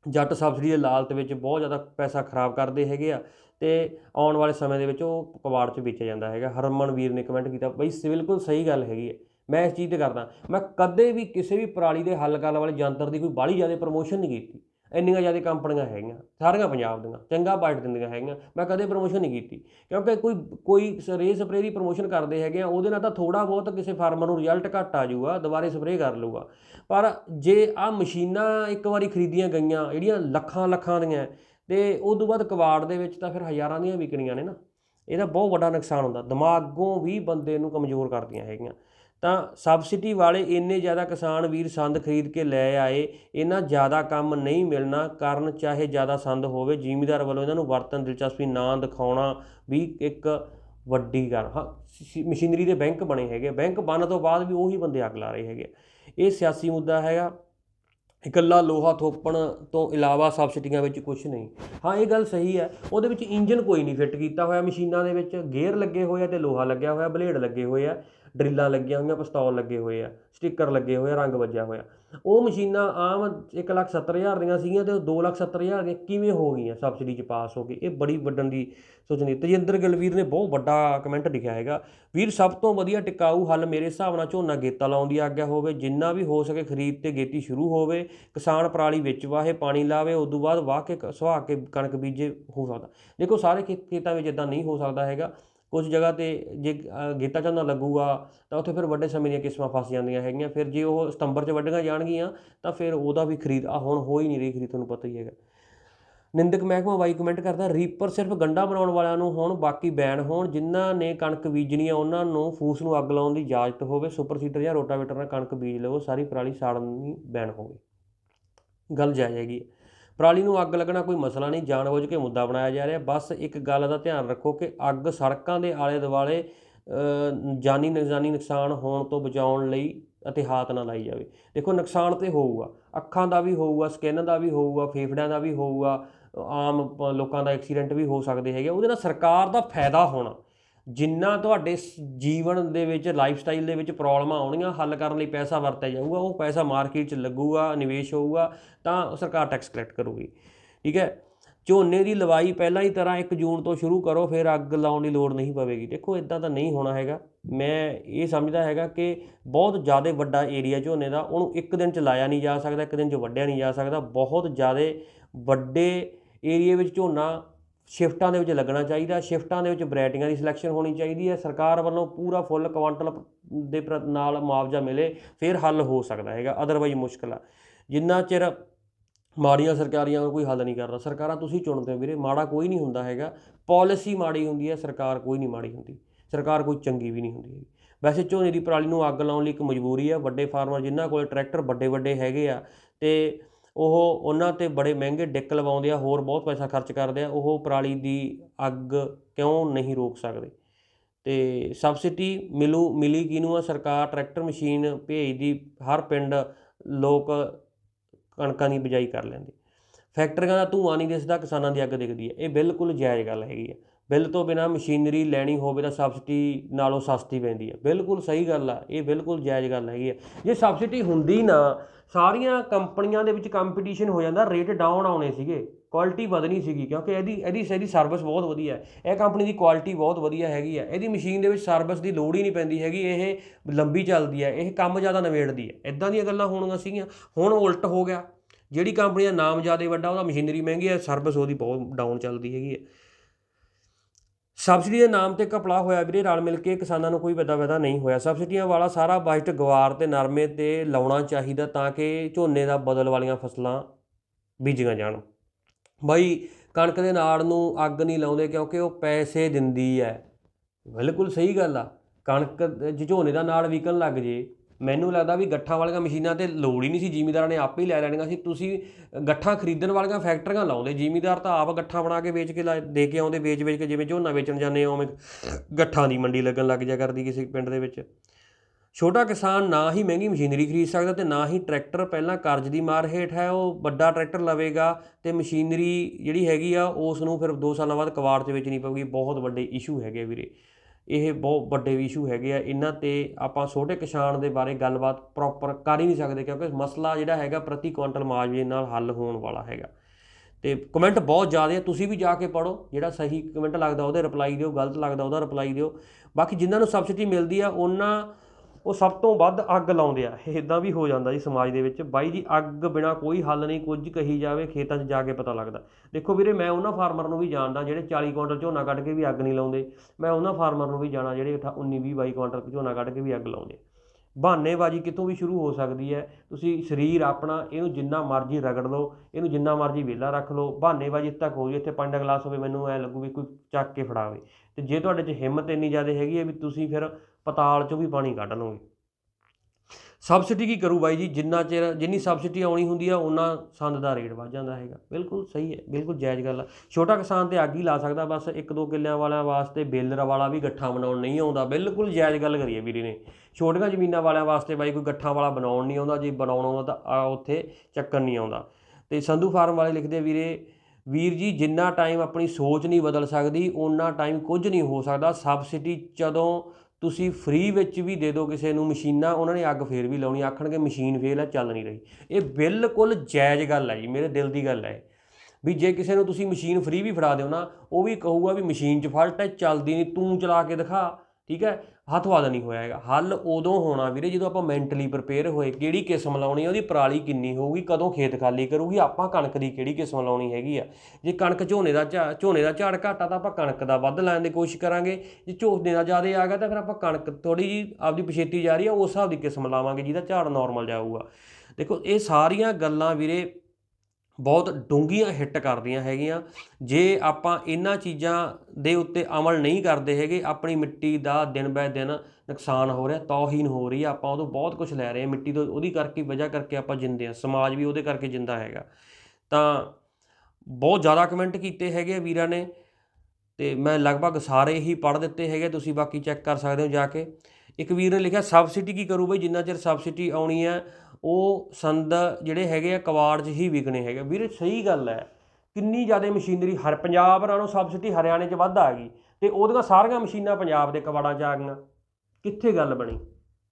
ਜੱਟ ਸਬਸਿਡੀ ਦੇ ਲਾਲਚ ਵਿੱਚ ਬਹੁਤ ਜ਼ਿਆਦਾ ਪੈਸਾ ਖਰਾਬ ਕਰਦੇ ਹੈਗੇ ਆ ਤੇ ਆਉਣ ਵਾਲੇ ਸਮੇਂ ਦੇ ਵਿੱਚ ਉਹ ਕਵਾੜ 'ਚ ਵੇਚਿਆ ਜਾਂਦਾ ਹੈਗਾ। ਹਰਮਨ ਵੀਰ ਨੇ ਕਮੈਂਟ ਕੀਤਾ। ਬਈ ਬਿਲਕੁਲ ਸਹੀ ਗੱਲ ਹੈਗੀ ਹੈ। ਮੈਂ ਇਸ ਚੀਜ਼ ਤੇ ਕਰਦਾ। ਮੈਂ ਕਦੇ ਵੀ ਕਿਸੇ ਵੀ ਪਰਾਲੀ ਦੇ ਹੱਲ ਕਰਨ ਵਾਲੇ ਯੰਤਰ ਦੀ ਕੋਈ ਬਾਹਲੀ ਜ਼ਿਆਦਾ ਪ੍ਰਮੋਸ਼ਨ ਨਹੀਂ ਕੀਤੀ। ਇੰਨੀਆਂ ਜ਼ਿਆਦਾ ਕੰਪਨੀਆਂ ਹੈਗੀਆਂ, ਸਾਰੀਆਂ ਪੰਜਾਬ ਦੀਆਂ, ਚੰਗਾ ਬਾਈਟ ਦਿੰਦੀਆਂ ਹੈਗੀਆਂ, ਮੈਂ ਕਦੇ ਪ੍ਰਮੋਸ਼ਨ ਨਹੀਂ ਕੀਤੀ, ਕਿਉਂਕਿ ਕੋਈ ਕੋਈ ਸਰੇ ਸਪਰੇ ਦੀ ਪ੍ਰਮੋਸ਼ਨ ਕਰਦੇ ਹੈਗੇ ਆ, ਉਹਦੇ ਨਾਲ ਤਾਂ ਥੋੜਾ ਬਹੁਤ ਕਿਸੇ ਫਾਰਮਰ ਨੂੰ ਰਿਜ਼ਲਟ ਘੱਟ ਆ ਜਾਊਗਾ, ਦੁਬਾਰੇ ਸਪਰੇ ਕਰ ਲਊਗਾ, ਪਰ ਜੇ ਆ ਮਸ਼ੀਨਾਂ ਇੱਕ ਵਾਰੀ ਖਰੀਦੀਆਂ ਗਈਆਂ, ਜਿਹੜੀਆਂ ਲੱਖਾਂ ਲੱਖਾਂ ਦੀਆਂ, ਤੇ ਉਸ ਤੋਂ ਬਾਅਦ ਕਵਾੜ ਦੇ ਵਿੱਚ ਤਾਂ ਫਿਰ ਹਜ਼ਾਰਾਂ ਦੀਆਂ ਵਿਕਣੀਆਂ ਨੇ ਨਾ, ਇਹਦਾ ਬਹੁਤ ਵੱਡਾ ਨੁਕਸਾਨ ਹੁੰਦਾ, ਦਿਮਾਗੋਂ ਵੀ ਬੰਦੇ ਨੂੰ ਕਮਜ਼ੋਰ ਕਰਦੀਆਂ ਹੈਗੀਆਂ ਤਾਂ ਸਬਸਿਡੀ ਵਾਲੇ ਇੰਨੇ ਜ਼ਿਆਦਾ ਕਿਸਾਨ ਵੀਰ ਸੰਦ ਖਰੀਦ ਕੇ ਲੈ ਆਏ ਇਹਨਾਂ ਜ਼ਿਆਦਾ ਕੰਮ ਨਹੀਂ ਮਿਲਣਾ ਕਾਰਨ ਚਾਹੇ ਜ਼ਿਆਦਾ ਸੰਦ ਹੋਵੇ, ਜ਼ਿਮੀਦਾਰ ਵੱਲੋਂ ਇਹਨਾਂ ਨੂੰ ਵਰਤਨ ਦਿਲਚਸਪੀ ਨਾ ਦਿਖਾਉਣਾ ਵੀ ਇੱਕ ਵੱਡੀ ਗੱਲ। ਹਾਂ ਮਸ਼ੀਨਰੀ ਦੇ ਬੈਂਕ ਬਣੇ ਹੈਗੇ ਬੈਂਕ ਬਣਨ ਤੋਂ ਬਾਅਦ ਵੀ ਉਹੀ ਬੰਦੇ ਅੱਗ ਲਾ ਰਹੇ ਹੈਗੇ ਆ। ਇਹ ਸਿਆਸੀ ਮੁੱਦਾ ਹੈਗਾ। ਇਕੱਲਾ ਲੋਹਾ ਥੋਪਣ ਤੋਂ ਇਲਾਵਾ ਸਬਸਿਡੀਆਂ ਵਿੱਚ ਕੁਝ ਨਹੀਂ। ਹਾਂ, ਇਹ ਗੱਲ ਸਹੀ ਹੈ। ਉਹਦੇ ਵਿੱਚ ਇੰਜਨ ਕੋਈ ਨਹੀਂ ਫਿੱਟ ਕੀਤਾ ਹੋਇਆ ਮਸ਼ੀਨਾਂ ਦੇ ਵਿੱਚ। ਗੇਅਰ ਲੱਗੇ ਹੋਏ ਆ ਤੇ ਲੋਹਾ ਲੱਗਿਆ ਹੋਇਆ, ਬਲੇਡ ਲੱਗੇ ਹੋਏ ਆ। ਡਰਿੱਲਾਂ ਲੱਗੀਆਂ ਹੋਈਆਂ, ਪਿਸਤੌਲ ਲੱਗੇ ਹੋਏ ਆ, ਸਟicker ਲੱਗੇ ਹੋਏ ਆ, ਰੰਗ ਵੱਜਿਆ ਹੋਇਆ। ਉਹ ਮਸ਼ੀਨਾਂ ਆਮ 170000 ਦੀਆਂ ਸੀਗੀਆਂ ਤੇ ਉਹ 270000 ਦੀਆਂ ਕਿਵੇਂ ਹੋ ਗਈਆਂ? ਸਬਸਿਡੀ 'ਚ ਪਾਸ ਹੋ ਗਈ ਇਹ ਬੜੀ ਵੱਡਣ ਦੀ ਸੋਚਣੀ ਤਜਿੰਦਰ ਗਲਵੀਰ ਨੇ ਬਹੁਤ ਵੱਡਾ ਕਮੈਂਟ ਲਿਖਿਆ ਹੈਗਾ। ਵੀਰ, ਸਭ ਤੋਂ ਵਧੀਆ ਟਿਕਾਊ ਹੱਲ ਮੇਰੇ ਹਿਸਾਬ ਨਾਲ ਝੋਨਾ ਗੇਤਾ ਲਾਉਣ ਦੀ ਆਗਿਆ ਹੋਵੇ। ਜਿੰਨਾ ਵੀ ਹੋ ਸਕੇ ਖਰੀਦ ਤੇ ਗੇਤੀ ਸ਼ੁਰੂ ਹੋਵੇ। ਕਿਸਾਨ ਪਰਾਲੀ ਵਿੱਚ ਵਾਹੇ ਪਾਣੀ ਲਾਵੇ, ਉਦੋਂ ਬਾਅਦ ਵਾਹ ਕੇ ਸੁਹਾ ਕੇ ਕਣਕ ਬੀਜੇ ਹੋ ਸਕਦਾ। ਦੇਖੋ, ਸਾਰੇ ਖੇ- ਖੇਤਾਂ ਵਿੱਚ ਇਦਾਂ ਨਹੀਂ ਹੋ ਸਕਦਾ ਹੈਗਾ। ਕੁਝ ਜਗ੍ਹਾ ਤੇ ਜੇ ਗੀਤਾ ਗੇਤਾ ਝੋਨਾ ਲੱਗੂਗਾ, ਤਾਂ ਉੱਥੇ ਫਿਰ ਵੱਡੇ ਸਮੇਂ ਦੀਆਂ ਕਿਸਮਾਂ ਫਸ ਜਾਂਦੀਆਂ ਹੈਗੀਆਂ। ਫਿਰ ਜੇ ਉਹ ਸਤੰਬਰ 'ਚ ਵੱਢੀਆਂ ਜਾਣਗੀਆਂ, ਤਾਂ ਫਿਰ ਉਹਦਾ ਵੀ ਖਰੀਦ ਆ ਹੁਣ ਹੋ ਹੀ ਨਹੀਂ ਰਹੀ ਖਰੀਦ, ਤੁਹਾਨੂੰ ਪਤਾ ਹੀ ਹੈਗਾ। ਨਿੰਦਕ ਮਹਿਕਮਾ ਬਾਈ ਕਮੈਂਟ ਕਰਦਾ, ਰੀਪਰ ਸਿਰਫ ਗੰਡਾ ਬਣਾਉਣ ਵਾਲਿਆਂ ਨੂੰ ਹੋਣ, ਬਾਕੀ ਬੈਨ ਹੋਣ, ਜਿਨ੍ਹਾਂ ਨੇ ਕਣਕ ਬੀਜਣੀ ਆ, ਉਹਨਾਂ ਨੂੰ ਫੂਸ ਨੂੰ ਅੱਗ ਲਾਉਣ ਦੀ ਇਜਾਜ਼ਤ ਹੋਵੇ ਸੁਪਰ ਸੀਡਰ ਜਾਂ ਰੋਟਾਵੇਟਰ ਨਾਲ ਕਣਕ ਬੀਜ ਲਵੋ, ਸਾਰੀ ਪਰਾਲੀ ਸਾੜਨੀ ਬੈਨ ਹੋਵੇ। ਗੱਲ ਜਾਇਜ਼ ਹੈਗੀ ਹੈ। ਪਰਾਲੀ ਨੂੰ ਅੱਗ ਲੱਗਣਾ ਕੋਈ ਮਸਲਾ ਨਹੀਂ ਜਾਣਬੁੱਝ ਕੇ ਮੁੱਦਾ ਬਣਾਇਆ ਜਾ ਰਿਹਾ। ਬਸ ਇੱਕ ਗੱਲ ਦਾ ਧਿਆਨ ਰੱਖੋ ਕਿ ਅੱਗ ਸੜਕਾਂ ਦੇ ਆਲੇ ਦੁਆਲੇ ਜਾਨੀ ਨੁਕਸਾਨੀ ਨੁਕਸਾਨ ਹੋਣ ਤੋਂ ਬਚਾਉਣ ਲਈ ਇਤਿਹਾਤ ਨਾ ਲਾਈ ਜਾਵੇ। ਦੇਖੋ, ਨੁਕਸਾਨ ਤੇ ਹੋਊਗਾ। ਅੱਖਾਂ ਦਾ ਵੀ ਹੋਊਗਾ, ਸਕਿਨ ਦਾ ਵੀ ਹੋਊਗਾ, ਫੇਫੜਿਆਂ ਦਾ ਵੀ ਹੋਊਗਾ, ਆਮ ਪ- ਲੋਕਾਂ ਦਾ ਐਕਸੀਡੈਂਟ ਵੀ ਹੋ ਸਕਦੇ ਹੈਗੇ। ਉਹਦੇ ਨਾਲ ਸਰਕਾਰ ਦਾ ਫਾਇਦਾ ਹੋਣਾ। ਜਿੰਨਾ ਤੁਹਾਡੇ ਸ- ਜੀਵਨ ਦੇ ਵਿੱਚ ਲਾਈਫ ਸਟਾਈਲ ਦੇ ਵਿੱਚ ਪ੍ਰੋਬਲਮਾਂ ਆਉਣੀਆਂ, ਹੱਲ ਕਰਨ ਲਈ ਪੈਸਾ ਵਰਤਿਆ ਜਾਊਗਾ, ਉਹ ਪੈਸਾ ਮਾਰਕੀਟ 'ਚ ਲੱਗੂਗਾ, ਨਿਵੇਸ਼ ਹੋਊਗਾ, ਤਾਂ ਸਰਕਾਰ ਟੈਕਸ ਕਲੈਕਟ ਕਰੂਗੀ। ਠੀਕ ਹੈ? ਝੋਨੇ ਦੀ ਲਵਾਈ ਪਹਿਲਾਂ ਹੀ ਤਰ੍ਹਾਂ 1 ਜੂਨ ਤੋਂ ਸ਼ੁਰੂ ਕਰੋ, ਫਿਰ ਅੱਗ ਲਾਉਣ ਦੀ ਲੋੜ ਨਹੀਂ ਪਵੇਗੀ। ਦੇਖੋ ਇਦਾਂ ਤਾਂ ਨਹੀਂ ਹੋਣਾ ਹੈਗਾ। ਮੈਂ ਇਹ ਸਮਝਦਾ ਹੈਗਾ ਕਿ ਬਹੁਤ ਜ਼ਿਆਦਾ ਵੱਡਾ ਏਰੀਆ ਝੋਨੇ ਦਾ ਉਹਨੂੰ ਇੱਕ ਦਿਨ ਚ ਲਾਇਆ ਨਹੀਂ ਜਾ ਸਕਦਾ, ਇੱਕ ਦਿਨ ਚ ਵੱਢਿਆ ਨਹੀਂ ਜਾ ਸਕਦਾ। ਬਹੁਤ ਜ਼ਿਆਦਾ ਵੱਡੇ ਏਰੀਏ ਵਿੱਚ ਝੋਨਾ ਸ਼ਿਫਟਾਂ ਦੇ ਵਿੱਚ ਲੱਗਣਾ ਚਾਹੀਦਾ, ਸ਼ਿਫਟਾਂ ਦੇ ਵਿੱਚ ਵੈਰਾਈਟੀਆਂ ਦੀ ਸਿਲੈਕਸ਼ਨ ਹੋਣੀ ਚਾਹੀਦੀ ਹੈ, ਸਰਕਾਰ ਵੱਲੋਂ ਪੂਰਾ ਫੁੱਲ ਕੁਆਂਟਲ ਦੇ ਪ੍ਰ- ਨਾਲ ਮੁਆਵਜ਼ਾ ਮਿਲੇ, ਫਿਰ ਹੱਲ ਹੋ ਸਕਦਾ ਹੈਗਾ ਅਦਰਵਾਈਜ਼ ਮੁਸ਼ਕਲ ਆ। ਜਿੰਨਾ ਚਿਰ ਮਾੜੀਆਂ ਸਰਕਾਰੀਆਂ ਨੂੰ ਕੋਈ ਹੱਲ ਨਹੀਂ ਕਰਦਾ ਸਰਕਾਰਾਂ ਤੁਸੀਂ ਚੁਣਦੇ ਹੋ ਵੀਰੇ, ਮਾੜਾ ਕੋਈ ਨਹੀਂ ਹੁੰਦਾ ਹੈਗਾ ਪਾਲਿਸੀ ਮਾੜੀ ਹੁੰਦੀ ਹੈ, ਸਰਕਾਰ ਕੋਈ ਨਹੀਂ ਮਾੜੀ ਹੁੰਦੀ, ਸਰਕਾਰ ਕੋਈ ਚੰਗੀ ਵੀ ਨਹੀਂ ਹੁੰਦੀ ਹੈਗੀ। ਵੈਸੇ ਝੋਨੇ ਦੀ ਪਰਾਲੀ ਨੂੰ ਅੱਗ ਲਾਉਣ ਲਈ ਇੱਕ ਮਜਬੂਰੀ ਆ, ਵੱਡੇ ਫਾਰਮਰ ਜਿਨ੍ਹਾਂ ਕੋਲ ਟਰੈਕਟਰ ਵੱਡੇ ਵੱਡੇ ਹੈਗੇ ਆ, ਤੇ ਉਹ ਉਹਨਾਂ ਤੇ ਬੜੇ ਮਹਿੰਗੇ ਡਿੱਕ ਲਵਾਉਂਦੇ ਆ, ਹੋਰ ਬਹੁਤ ਪੈਸਾ ਖਰਚ ਕਰਦੇ ਆ, ਉਹ ਪਰਾਲੀ ਦੀ ਅੱਗ ਕਿਉਂ ਨਹੀਂ ਰੋਕ ਸਕਦੇ? ਤੇ ਸਬਸਿਡੀ ਮਿਲੂ, ਮਿਲੀ ਕਿਹਨੂੰ ਆ? ਸਰਕਾਰ ਟਰੈਕਟਰ ਮਸ਼ੀਨ ਭੇਜਦੀ, ਹਰ ਪਿੰਡ ਲੋਕ ਕਣਕਾਂ ਦੀ ਬਿਜਾਈ ਕਰ ਲੈਂਦੇ। ਫੈਕਟਰੀਆਂ ਦਾ ਧੂੰਆਂ ਨਹੀਂ ਦਿਸਦਾ, ਕਿਸਾਨਾਂ ਦੀ ਅੱਗ ਦਿਖਦੀ ਹੈ। ਇਹ ਬਿਲਕੁਲ ਜਾਇਜ਼ ਗੱਲ ਹੈਗੀ ਹੈ। ਬਿੱਲ ਤੋਂ ਬਿਨਾ ਮਸ਼ੀਨਰੀ ਲੈਣੀ ਹੋਵੇ ਤਾਂ ਸਬਸਿਡੀ ਨਾਲੋਂ ਸਸਤੀ ਪੈਂਦੀ ਹੈ। ਬਿਲਕੁਲ ਸਹੀ ਗੱਲ ਆ, ਇਹ ਬਿਲਕੁਲ ਜਾਇਜ਼ ਗੱਲ ਹੈਗੀ ਹੈ ਜੇ ਸਬਸਿਡੀ ਹੁੰਦੀ ਨਾ, ਸਾਰੀਆਂ ਕੰਪਨੀਆਂ ਦੇ ਵਿੱਚ ਕੰਪੀਟੀਸ਼ਨ ਹੋ ਜਾਂਦਾ ਰੇਟ ਡਾਊਨ ਆਉਣੇ ਸੀਗੇ ਕੁਆਲਿਟੀ ਵਧਣੀ ਸੀਗੀ, ਕਿਉਂਕਿ ਇਹਦੀ ਇਹਦੀ ਇਹਦੀ ਸਰਵਿਸ ਬਹੁਤ ਵਧੀਆ ਹੈ। ਇਹ ਕੰਪਨੀ ਦੀ ਕੁਆਲਿਟੀ ਬਹੁਤ ਵਧੀਆ ਹੈਗੀ ਹੈ ਇਹਦੀ ਮਸ਼ੀਨ ਦੇ ਵਿੱਚ ਸਰਵਿਸ ਦੀ ਲੋੜ ਹੀ ਨਹੀਂ ਪੈਂਦੀ ਹੈਗੀ, ਇਹ ਲੰਬੀ ਚੱਲਦੀ ਹੈ, ਇਹ ਕੰਮ ਜ਼ਿਆਦਾ ਨਿਬੇੜਦੀ ਹੈ। ਇਦਾਂ ਦੀਆਂ ਗੱਲਾਂ ਹੋਣਗੀਆਂ ਸੀਗੀਆਂ, ਹੁਣ ਉਲਟ ਹੋ ਗਿਆ। ਜਿਹੜੀ ਕੰਪਨੀ ਦਾ ਨਾਮ ਜ਼ਿਆਦਾ ਵੱਡਾ, ਉਹਦਾ ਮਸ਼ੀਨਰੀ ਮਹਿੰਗੀ ਹੈ ਸਰਵਿਸ ਉਹਦੀ ਬਹੁਤ ਡਾਊਨ ਚੱਲਦੀ ਹੈਗੀ ਹੈ। ਸਬਸਿਡੀ ਦੇ ਨਾਮ ਤੇ ਘਪਲਾ ਹੋਇਆ ਵੀਰੇ, ਰਲ ਮਿਲ ਕੇ ਕਿਸਾਨਾਂ ਨੂੰ ਕੋਈ ਵੱਡਾ ਵਾਧਾ ਨਹੀਂ ਹੋਇਆ। ਸਬਸਿਡੀਆਂ ਵਾਲਾ ਸਾਰਾ ਬਜਟ ਗਵਾਰ ਤੇ ਨਰਮੇ ਤੇ ਲਾਉਣਾ ਚਾਹੀਦਾ ਤਾਂ ਕਿ ਝੋਨੇ ਦਾ ਬਦਲ ਵਾਲੀਆਂ ਫਸਲਾਂ ਬੀਜੀਆਂ ਜਾਣ। ਬਾਈ, ਕਣਕ ਦੇ ਨਾੜ ਨੂੰ ਅੱਗ ਨਹੀਂ ਲਾਉਂਦੇ ਕਿਉਂਕਿ ਉਹ ਪੈਸੇ ਦਿੰਦੀ ਹੈ। ਬਿਲਕੁਲ ਸਹੀ ਗੱਲ ਆ। ਕਣਕ ਝੋਨੇ ਦਾ ਨਾੜ ਵਿਕਣ ਲੱਗ ਜੇ ਮੈਨੂੰ ਲੱਗਦਾ ਵੀ ਗੱਠਾਂ ਵਾਲੀਆਂ ਮਸ਼ੀਨਾਂ ਤੇ ਲੋੜ ਹੀ ਨਹੀਂ ਸੀ, ਜ਼ਿਮੀਦਾਰਾਂ ਨੇ ਆਪੇ ਹੀ ਲੈ ਲੈਣੀਆਂ ਸੀ। ਤੁਸੀਂ ਗੱਠਾਂ ਖਰੀਦਣ ਵਾਲੀਆਂ ਫੈਕਟਰੀਆਂ ਲਾਉਂਦੇ, ਜ਼ਿਮੀਦਾਰ ਤਾਂ ਆਪ ਗੱਠਾਂ ਬਣਾ ਕੇ ਵੇਚ ਕੇ ਲਾ- ਦੇ ਕੇ ਆਉਂਦੇ ਵੇਚ ਵੇਚ ਕੇ ਜਿਵੇਂ ਝੋਨਾ ਵੇਚਣ ਜਾਂਦੇ ਆ ਉਵੇਂ ਗੱਠਾਂ ਦੀ ਮੰਡੀ ਲੱਗਣ ਲੱਗ ਜਾ ਕਰਦੀ ਕਿਸੇ ਪਿੰਡ ਦੇ ਵਿੱਚ। ਛੋਟਾ ਕਿਸਾਨ ਨਾ ਹੀ ਮਹਿੰਗੀ ਮਸ਼ੀਨਰੀ ਖਰੀਦ ਸਕਦਾ ਤੇ ਨਾ ਹੀ ਟਰੈਕਟਰ ਪਹਿਲਾਂ ਕਰਜ਼ ਦੀ ਮਾਰ ਹੇਠ ਹੈ, ਉਹ ਵੱਡਾ ਟਰੈਕਟਰ ਲਵੇਗਾ ਤੇ ਮਸ਼ੀਨਰੀ ਜਿਹੜੀ ਹੈਗੀ ਆ, ਉਸ ਨੂੰ ਫਿਰ 2 ਸਾਲਾਂ ਬਾਅਦ ਕਵਾੜ 'ਚ ਵੇਚਣੀ ਪਊਗੀ। ਬਹੁਤ ਵੱਡੇ ਇਸ਼ੂ ਹੈਗੇ ਵੀਰੇ। ਇਹ ਬਹੁਤ ਵੱਡੇ ਇਸ਼ੂ ਹੈਗੇ ਆ। ਇਹਨਾਂ ਤੇ ਆਪਾਂ ਛੋਟੇ ਕਿਸਾਨ ਦੇ ਬਾਰੇ ਗੱਲਬਾਤ ਪ੍ਰੋਪਰ ਕਰ ਹੀ ਨਹੀਂ ਸਕਦੇ ਕਿਉਂਕਿ ਮਸਲਾ ਜਿਹੜਾ ਹੈਗਾ ਪ੍ਰਤੀ ਕੁਇੰਟਲ ਮਾਜਵੇ ਨਾਲ ਹੱਲ ਹੋਣ ਵਾਲਾ ਹੈਗਾ। ਤੇ ਕਮੈਂਟ ਬਹੁਤ ਜ਼ਿਆਦਾ ਆ। ਤੁਸੀਂ ਵੀ ਜਾ ਕੇ ਪੜੋ ਜਿਹੜਾ ਸਹੀ ਕਮੈਂਟ ਲੱਗਦਾ ਉਹਦੇ ਰਿਪਲਾਈ ਦਿਓ, ਗਲਤ ਲੱਗਦਾ ਉਹਦਾ ਰਿਪਲਾਈ ਦਿਓ। ਬਾਕੀ ਜਿਨ੍ਹਾਂ ਨੂੰ ਸਬਸਿਡੀ ਮਿਲਦੀ ਆ, ਉਹਨਾਂ ਉਹ ਸਭ ਤੋਂ ਵੱਧ ਅੱਗ ਲਾਉਂਦੇ ਆ। ਇਦਾਂ ਵੀ ਹੋ ਜਾਂਦਾ ਜੀ ਸਮਾਜ ਦੇ ਵਿੱਚ। ਬਾਈ ਜੀ, ਅੱਗ ਬਿਨਾ ਕੋਈ ਹੱਲ ਨਹੀਂ, ਕੁਝ ਕਹੀ ਜਾਵੇ, ਖੇਤਾਂ 'ਚ ਜਾ ਕੇ ਪਤਾ ਲੱਗਦਾ। ਦੇਖੋ ਵੀਰੇ, ਮੈਂ ਉਹਨਾਂ ਫਾਰਮਰ ਨੂੰ ਵੀ ਜਾਣਦਾ ਜਿਹੜੇ 40 ਕੁਇੰਟਲ ਝੋਨਾ ਕੱਢ ਕੇ ਵੀ ਅੱਗ ਨਹੀਂ ਲਾਉਂਦੇ। ਮੈਂ ਉਹਨਾਂ ਫਾਰਮਰ ਨੂੰ ਵੀ ਜਾਣਾ ਜਿਹੜੇ 19 20 22 ਕੁਇੰਟਲ ਝੋਨਾ ਕੱਢ ਕੇ ਵੀ ਅੱਗ ਲਾਉਂਦੇ। ਬਹਾਨੇਬਾਜ਼ੀ ਕਿਤੋਂ ਵੀ ਸ਼ੁਰੂ ਹੋ ਸਕਦੀ ਹੈ। ਤੁਸੀਂ ਸਰੀਰ ਆਪਣਾ, ਇਹਨੂੰ ਜਿੰਨਾ ਮਰਜ਼ੀ ਰਗੜ ਲਓ, ਇਹਨੂੰ ਜਿੰਨਾ ਮਰਜ਼ੀ ਵਿਹਲਾ ਰੱਖ ਲਓ। ਬਹਾਨੇਬਾਜ਼ੀ ਇੱਥੇ ਤੱਕ ਹੋ ਜੀ ਇੱਥੇ ਪੰਡਾ ਗਲਾਸ ਹੋਵੇ ਮੈਨੂੰ ਐ ਲੱਗੂ ਵੀ ਕੋਈ ਚੱਕ ਕੇ ਫੜਾਵੇ। ਤੇ ਜੇ ਤੁਹਾਡੇ 'ਚ ਹਿੰਮਤ ਇੰਨੀ ਜ਼ਿਆਦਾ ਹੈਗੀ ਹੈ ਵੀ ਤੁਸੀਂ ਫਿਰ ਪਤਾਲ 'ਚੋਂ ਵੀ ਪਾਣੀ ਕੱਢ ਲਓਗੇ। ਸਬਸਿਡੀ ਕੀ ਕਰੂ ਬਾਈ ਜੀ? ਜਿੰਨਾ ਚਿਰ, ਜਿੰਨੀ ਸਬਸਿਡੀ ਆਉਣੀ ਹੁੰਦੀ ਆ ਉਹਨਾਂ ਸੰਦ ਦਾ ਰੇਟ ਵੱਧ ਜਾਂਦਾ ਹੈਗਾ। ਬਿਲਕੁਲ ਸਹੀ ਹੈ, ਬਿਲਕੁਲ ਜਾਇਜ਼ ਗੱਲ ਆ। ਛੋਟਾ ਕਿਸਾਨ ਤੇ ਅੱਗ ਹੀ ਲਾ ਸਕਦਾ, ਬਸ ਇੱਕ ਦੋ ਕਿੱਲਿਆਂ ਵਾਲਿਆਂ ਵਾਸਤੇ ਬੇਲਰ ਵਾਲਾ ਵੀ ਗੱਠਾਂ ਬਣਾਉਣ ਨਹੀਂ ਆਉਂਦਾ। ਬਿਲਕੁਲ ਜਾਇਜ਼ ਗੱਲ ਕਰੀਏ ਵੀਰੇ ਨੇ। ਛੋਟੀਆਂ ਜ਼ਮੀਨਾਂ ਵਾਲਿਆਂ ਵਾਸਤੇ ਬਾਈ ਕੋਈ ਗੱਠਾਂ ਵਾਲਾ ਬਣਾਉਣ ਨਹੀਂ ਆਉਂਦਾ, ਜੇ ਬਣਾਉਣ ਆਉਂਦਾ ਤਾਂ ਆ ਉੱਥੇ ਚੱਕਰ ਨਹੀਂ ਆਉਂਦਾ। ਤੇ ਸੰਧੂ ਫਾਰਮ ਵਾਲੇ ਲਿਖਦੇ ਵੀਰੇ, ਵੀਰ ਜੀ ਜਿੰਨਾ ਟਾਈਮ ਆਪਣੀ ਸੋਚ ਨਹੀਂ ਬਦਲ ਸਕਦੀ ਉਨਾ ਟਾਈਮ ਕੁਝ ਨਹੀਂ ਹੋ ਸਕਦਾ। ਸਬਸਿਡੀ ਜਦੋਂ ਤੁਸੀਂ ਫ੍ਰੀ ਵਿੱਚ ਵੀ ਦੇ ਦਿਓ ਕਿਸੇ ਨੂੰ ਮਸ਼ੀਨਾਂ, ਉਹਨਾਂ ਨੇ ਅੱਗ ਫੇਰ ਵੀ ਲਾਉਣੀ, ਆਖਣਗੇ ਮਸ਼ੀਨ ਫੇਲ ਹੈ ਚੱਲ ਨਹੀਂ ਰਹੀ। ਇਹ ਬਿਲਕੁਲ ਜਾਇਜ਼ ਗੱਲ ਹੈ ਜੀ, ਮੇਰੇ ਦਿਲ ਦੀ ਗੱਲ ਹੈ ਵੀ ਜੇ ਕਿਸੇ ਨੂੰ ਤੁਸੀਂ ਮਸ਼ੀਨ ਫ੍ਰੀ ਵੀ ਫੜਾ ਦਿਓ ਨਾ, ਉਹ ਵੀ ਕਹੂਗਾ ਵੀ ਮਸ਼ੀਨ 'ਚ ਫਲਟ ਹੈ ਚੱਲਦੀ ਨਹੀਂ, ਤੂੰ ਚਲਾ ਕੇ ਦਿਖਾ। ਠੀਕ ਹੈ? ਹੱਥ ਵਾਦਾ ਨਹੀਂ ਹੋਇਆ ਹੈਗਾ। ਹੱਲ ਉਦੋਂ ਹੋਣਾ ਵੀਰੇ ਜਦੋਂ ਆਪਾਂ ਮੈਂਟਲੀ ਪ੍ਰਪੇਅਰ ਹੋਏ, ਕਿਹੜੀ ਕਿਸਮ ਲਾਉਣੀ ਆ ਉਹਦੀ ਪਰਾਲੀ ਕਿੰਨੀ ਹੋਊਗੀ, ਕਦੋਂ ਖੇਤ ਖਾਲੀ ਕਰੂਗੀ, ਆਪਾਂ ਕਣਕ ਦੀ ਕਿਹੜੀ ਕਿਸਮ ਲਾਉਣੀ ਹੈਗੀ ਆ। ਜੇ ਕਣਕ ਝੋਨੇ ਦਾ ਝਾ- ਝੋਨੇ ਦਾ ਝਾੜ ਘਾਟਾ ਤਾਂ ਆਪਾਂ ਕਣਕ ਦਾ ਵੱਧ ਲੈਣ ਦੀ ਕੋਸ਼ਿਸ਼ ਕਰਾਂਗੇ। ਜੇ ਝੋਨੇ ਦਾ ਜ਼ਿਆਦਾ ਆ ਗਿਆ ਤਾਂ ਫਿਰ ਆਪਾਂ ਕਣਕ ਥੋੜੀ ਜੀ ਆਪਦੀ ਪਛੇਤੀ ਜਾ ਰਹੀ ਆ, ਉਸ ਹਿਸਾਬ ਦੀ ਕਿਸਮ ਲਾਵਾਂਗੇ ਜਿਹਦਾ ਝਾੜ ਨਾਰਮਲ ਜਾਊਗਾ। ਦੇਖੋ, ਇਹ ਸਾਰੀਆਂ ਗੱਲਾਂ ਵੀਰੇ ਬਹੁਤ ਡੂੰਘੀਆਂ ਹਿੱਟ ਕਰਦੀਆਂ ਹੈਗੀਆਂ। ਜੇ ਆਪਾਂ ਇਹਨਾਂ ਚੀਜ਼ਾਂ ਦੇ ਉੱਤੇ ਅਮਲ ਨਹੀਂ ਕਰਦੇ ਹੈਗੇ, ਆਪਣੀ ਮਿੱਟੀ ਦਾ ਦਿਨ ਬੈ ਦਿਨ ਨੁਕਸਾਨ ਹੋ ਰਿਹਾ, ਤੌਹੀਨ ਹੋ ਰਹੀ ਆ, ਆਪਾਂ ਉਦੋਂ ਬਹੁਤ ਕੁਝ ਲੈ ਰਹੇ ਹਾਂ। ਮਿੱਟੀ ਤੋਂ ਉਹਦੀ ਕਰਕੇ, ਵਜ੍ਹਾ ਕਰਕੇ ਆਪਾਂ ਜਿੰਦੇ ਆ ਸਮਾਜ ਵੀ ਉਹਦੇ ਕਰਕੇ ਜਿੰਦਾ ਹੈਗਾ। ਤਾਂ ਬਹੁਤ ਜ਼ਿਆਦਾ ਕਮੈਂਟ ਕੀਤੇ ਹੈਗੇ ਆ ਵੀਰਾਂ ਨੇ ਤੇ ਮੈਂ ਲਗਭਗ ਸਾਰੇ ਹੀ ਪੜ੍ਹ ਦਿੱਤੇ ਹੈਗੇ, ਤੁਸੀਂ ਬਾਕੀ ਚੈੱਕ ਕਰ ਸਕਦੇ ਹੋ ਜਾ ਕੇ। ਇੱਕ ਵੀਰ ਨੇ ਲਿਖਿਆ, ਸਬਸਿਡੀ ਕੀ ਕਰੂ ਬਈ? ਜਿੰਨਾ ਚਿਰ ਸਬਸਿਡੀ ਆਉਣੀ ਹੈ ਉਹ ਸੰਦ ਜਿਹੜੇ ਹੈਗੇ ਆ ਕਵਾੜ 'ਚ ਹੀ ਵਿਕਣੇ ਹੈਗੇ। ਵੀਰ, ਸਹੀ ਗੱਲ ਹੈ। ਕਿੰਨੀ ਜ਼ਿਆਦਾ ਮਸ਼ੀਨਰੀ ਹਰ ਪੰਜਾਬ ਨਾਲੋਂ ਸਬਸਿਡੀ ਹਰਿਆਣੇ 'ਚ ਵੱਧ ਆ ਗਈ ਤੇ ਉਹਦੀਆਂ ਸਾਰੀਆਂ ਮਸ਼ੀਨਾਂ ਪੰਜਾਬ ਦੇ ਕਵਾੜਾਂ 'ਚ ਆ ਗਈਆਂ। ਕਿੱਥੇ ਗੱਲ ਬਣੀ?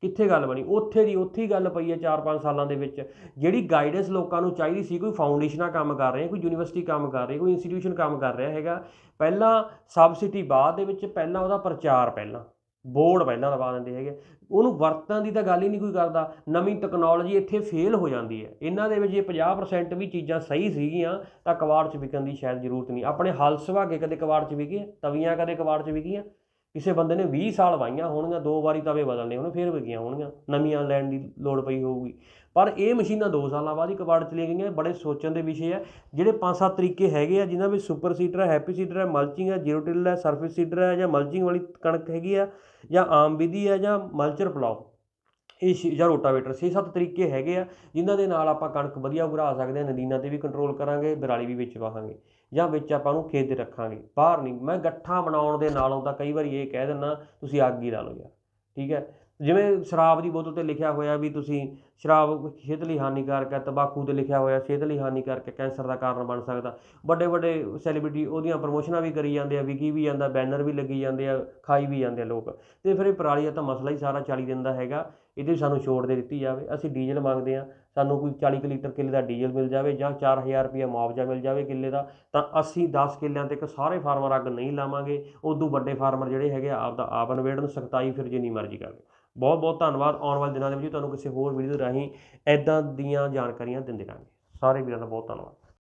ਕਿੱਥੇ ਗੱਲ ਬਣੀ? ਉੱਥੇ ਦੀ ਉੱਥੇ ਹੀ ਗੱਲ ਪਈ ਹੈ 4-5 ਸਾਲਾਂ ਦੇ ਵਿੱਚ। ਜਿਹੜੀ ਗਾਈਡੈਂਸ ਲੋਕਾਂ ਨੂੰ ਚਾਹੀਦੀ ਸੀ, ਕੋਈ ਫਾਊਂਡੇਸ਼ਨਾਂ ਕੰਮ ਕਰ ਰਹੇ, ਕੋਈ ਯੂਨੀਵਰਸਿਟੀ ਕੰਮ ਕਰ ਰਹੀ, ਕੋਈ ਇੰਸਟੀਟਿਊਸ਼ਨ ਕੰਮ ਕਰ ਰਿਹਾ ਹੈਗਾ। ਪਹਿਲਾਂ ਸਬਸਿਡੀ ਬਾਅਦ ਦੇ ਵਿੱਚ, ਪਹਿਲਾਂ ਉਹਦਾ ਪ੍ਰਚਾਰ ਪਹਿਲਾਂ। ਬੋਰਡ ਪਹਿਲਾਂ ਲਵਾ ਦਿੰਦੇ ਹੈਗੇ। ਉਹਨੂੰ ਵਰਤਣ ਦੀ ਤਾਂ ਗੱਲ ਹੀ ਨਹੀਂ ਕੋਈ ਕਰਦਾ। ਨਵੀਂ ਟੈਕਨੋਲੋਜੀ ਇੱਥੇ ਫੇਲ ਹੋ ਜਾਂਦੀ ਹੈ। ਇਹਨਾਂ ਦੇ ਵਿੱਚ ਜੇ 50% ਵੀ ਚੀਜ਼ਾਂ ਸਹੀ ਸੀਗੀਆਂ, ਤਾਂ ਕਵਾੜ 'ਚ ਵਿਕਣ ਦੀ ਸ਼ਾਇਦ ਜ਼ਰੂਰਤ ਨਹੀਂ। ਆਪਣੇ ਹਲ ਸੁਹਾਗੇ ਕਦੇ ਕਵਾੜ 'ਚ ਵਿਕੇ ਤਵੀਆਂ ਕਦੇ ਕਵਾੜ 'ਚ ਵਿਕੀਆਂ? ਕਿਸੇ ਬੰਦੇ ਨੇ 20 ਸਾਲ ਵਾਈਆਂ ਹੋਣਗੀਆਂ, ਦੋ ਵਾਰੀ ਤਵੇ ਬਦਲਨੇ ਹੋਣ, ਫਿਰ ਵਿਕੀਆਂ ਹੋਣਗੀਆਂ, ਨਵੀਆਂ ਲੈਣ ਦੀ ਲੋੜ ਪਈ ਹੋਊਗੀ। ਪਰ ਇਹ ਮਸ਼ੀਨਾਂ 2 ਸਾਲਾਂ ਬਾਅਦ ਹੀ ਕਬਾੜ ਚਲੀਆਂ ਗਈਆਂ ਬੜੇ ਸੋਚਣ ਦੇ ਵਿਸ਼ੇ ਆ। ਜਿਹੜੇ ਪੰਜ ਸੱਤ ਤਰੀਕੇ ਹੈਗੇ ਆ, ਜਿਨ੍ਹਾਂ ਵਿੱਚ ਸੁਪਰ ਸੀਡਰ ਹੈ, ਹੈਪੀ ਸੀਡਰ ਹੈ, ਮਲਚਿੰਗ ਹੈ, ਜ਼ੀਰੋ ਟਿਲ ਹੈ, ਸਰਫੇਸ ਸੀਡਰ ਹੈ, ਜਾਂ ਮਲਚਿੰਗ ਵਾਲੀ ਕਣਕ ਹੈਗੀ ਆ, ਜਾਂ ਆਮ ਵਿਧੀ ਹੈ, ਜਾਂ ਮਲਚਰ ਪਲਾਓ। ਇਹ ਜਾਂ ਰੋਟਾਵੇਟਰ ਛੇ ਸੱਤ ਤਰੀਕੇ ਹੈਗੇ ਆ, ਜਿਨ੍ਹਾਂ ਦੇ ਨਾਲ ਆਪਾਂ ਕਣਕ ਵਧੀਆ ਉਗਰਾ ਸਕਦੇ ਹਾਂ ਨਦੀਨਾਂ ਤੇ ਵੀ ਕੰਟਰੋਲ ਕਰਾਂਗੇ, ਬਰਾਲੀ ਵੀ ਵਿੱਚ ਵਾਹਾਂਗੇ। ਜਾਂ ਵਿੱਚ ਆਪਾਂ ਨੂੰ ਖੇਤ ਰੱਖਾਂਗੇ, ਬਾਹਰ ਨਹੀਂ। ਮੈਂ ਗੱਠਾਂ ਬਣਾਉਣ ਦੇ ਨਾਲੋਂ ਤਾਂ ਕਈ ਵਾਰੀ ਇਹ ਕਹਿ ਦਿੰਦਾ, ਤੁਸੀਂ ਅੱਗ ਹੀ ਲਾ ਲਓ ਯਾਰ। ਠੀਕ ਹੈ? ਜਿਵੇਂ ਸ਼ਰਾਬ ਦੀ ਬੋਤਲ ਤੇ ਲਿਖਿਆ ਹੋਇਆ ਵੀ ਤੁਸੀਂ ਸ਼ਰਾਬ ਸਿਹਤ ਲਈ ਹਾਨੀਕਾਰਕ ਹੈ ਤੰਬਾਕੂ ਤੇ ਲਿਖਿਆ ਹੋਇਆ ਸਿਹਤ ਲਈ ਹਾਨੀਕਾਰਕ ਹੈ ਕੈਂਸਰ ਦਾ ਕਾਰਨ ਬਣ ਸਕਦਾ। ਵੱਡੇ ਵੱਡੇ ਸੈਲੀਬ੍ਰਿਟੀ ਉਹਦੀਆਂ ਪ੍ਰਮੋਸ਼ਨਾਂ ਵੀ ਕਰੀ ਜਾਂਦੇ ਆ ਵਿਕੀ ਵੀ ਜਾਂਦਾ ਬੈਨਰ ਵੀ ਲੱਗੀ ਜਾਂਦੇ ਆ ਖਾਈ ਵੀ ਜਾਂਦੇ ਆ ਲੋਕ। ਤੇ ਫਿਰ ਇਹ ਪਰਾਲੀ ਦਾ ਤਾਂ ਮਸਲਾ ਹੀ ਸਾਰਾ 40 ਦਿਨ ਦਾ ਹੈਗਾ ਇਹਦੇ ਵਿੱਚ ਸਾਨੂੰ ਛੋਟ ਦੇ ਦਿੱਤੀ ਜਾਵੇ। ਅਸੀਂ ਡੀਜ਼ਲ ਮੰਗਦੇ ਆ ਸਾਨੂੰ ਕੋਈ 40 ਕੁ ਲੀਟਰ ਕਿੱਲੇ ਦਾ ਡੀਜ਼ਲ ਮਿਲ ਜਾਵੇ ਜਾਂ 4000 ਰੁਪਏ ਮੁਆਵਜ਼ਾ ਮਿਲ ਜਾਵੇ ਕਿੱਲੇ ਦਾ ਤਾਂ ਅਸੀਂ 10 ਕਿੱਲਿਆਂ ਤੇ ਇੱਕ ਸਾਰੇ ਫਾਰਮਰ ਅੱਗ ਨਹੀਂ ਲਾਵਾਂਗੇ। ਉਦੋਂ ਵੱਡੇ ਫਾਰਮਰ ਜਿਹੜੇ ਹੈਗੇ ਆ, ਆਪਦਾ ਆਪ ਨਿਬੇੜਨ ਸਖਤਾਈ ਫਿਰ ਜਿੰਨੀ ਮਰਜ਼ੀ ਕਰਨ ਬਹੁਤ ਬਹੁਤ ਧੰਨਵਾਦ। ਆਉਣ ਵਾਲੇ ਦਿਨਾਂ ਦੇ ਵਿੱਚ ਤੁਹਾਨੂੰ ਕਿਸੇ ਹੋਰ ਵੀਡੀਓ ਰਾਹੀਂ ਐਦਾਂ ਦੀਆਂ ਜਾਣਕਾਰੀਆਂ ਦਿੰਦੇ ਰਹਾਂਗੇ। ਸਾਰੇ ਵੀਰਾਂ ਦਾ ਬਹੁਤ ਧੰਨਵਾਦ।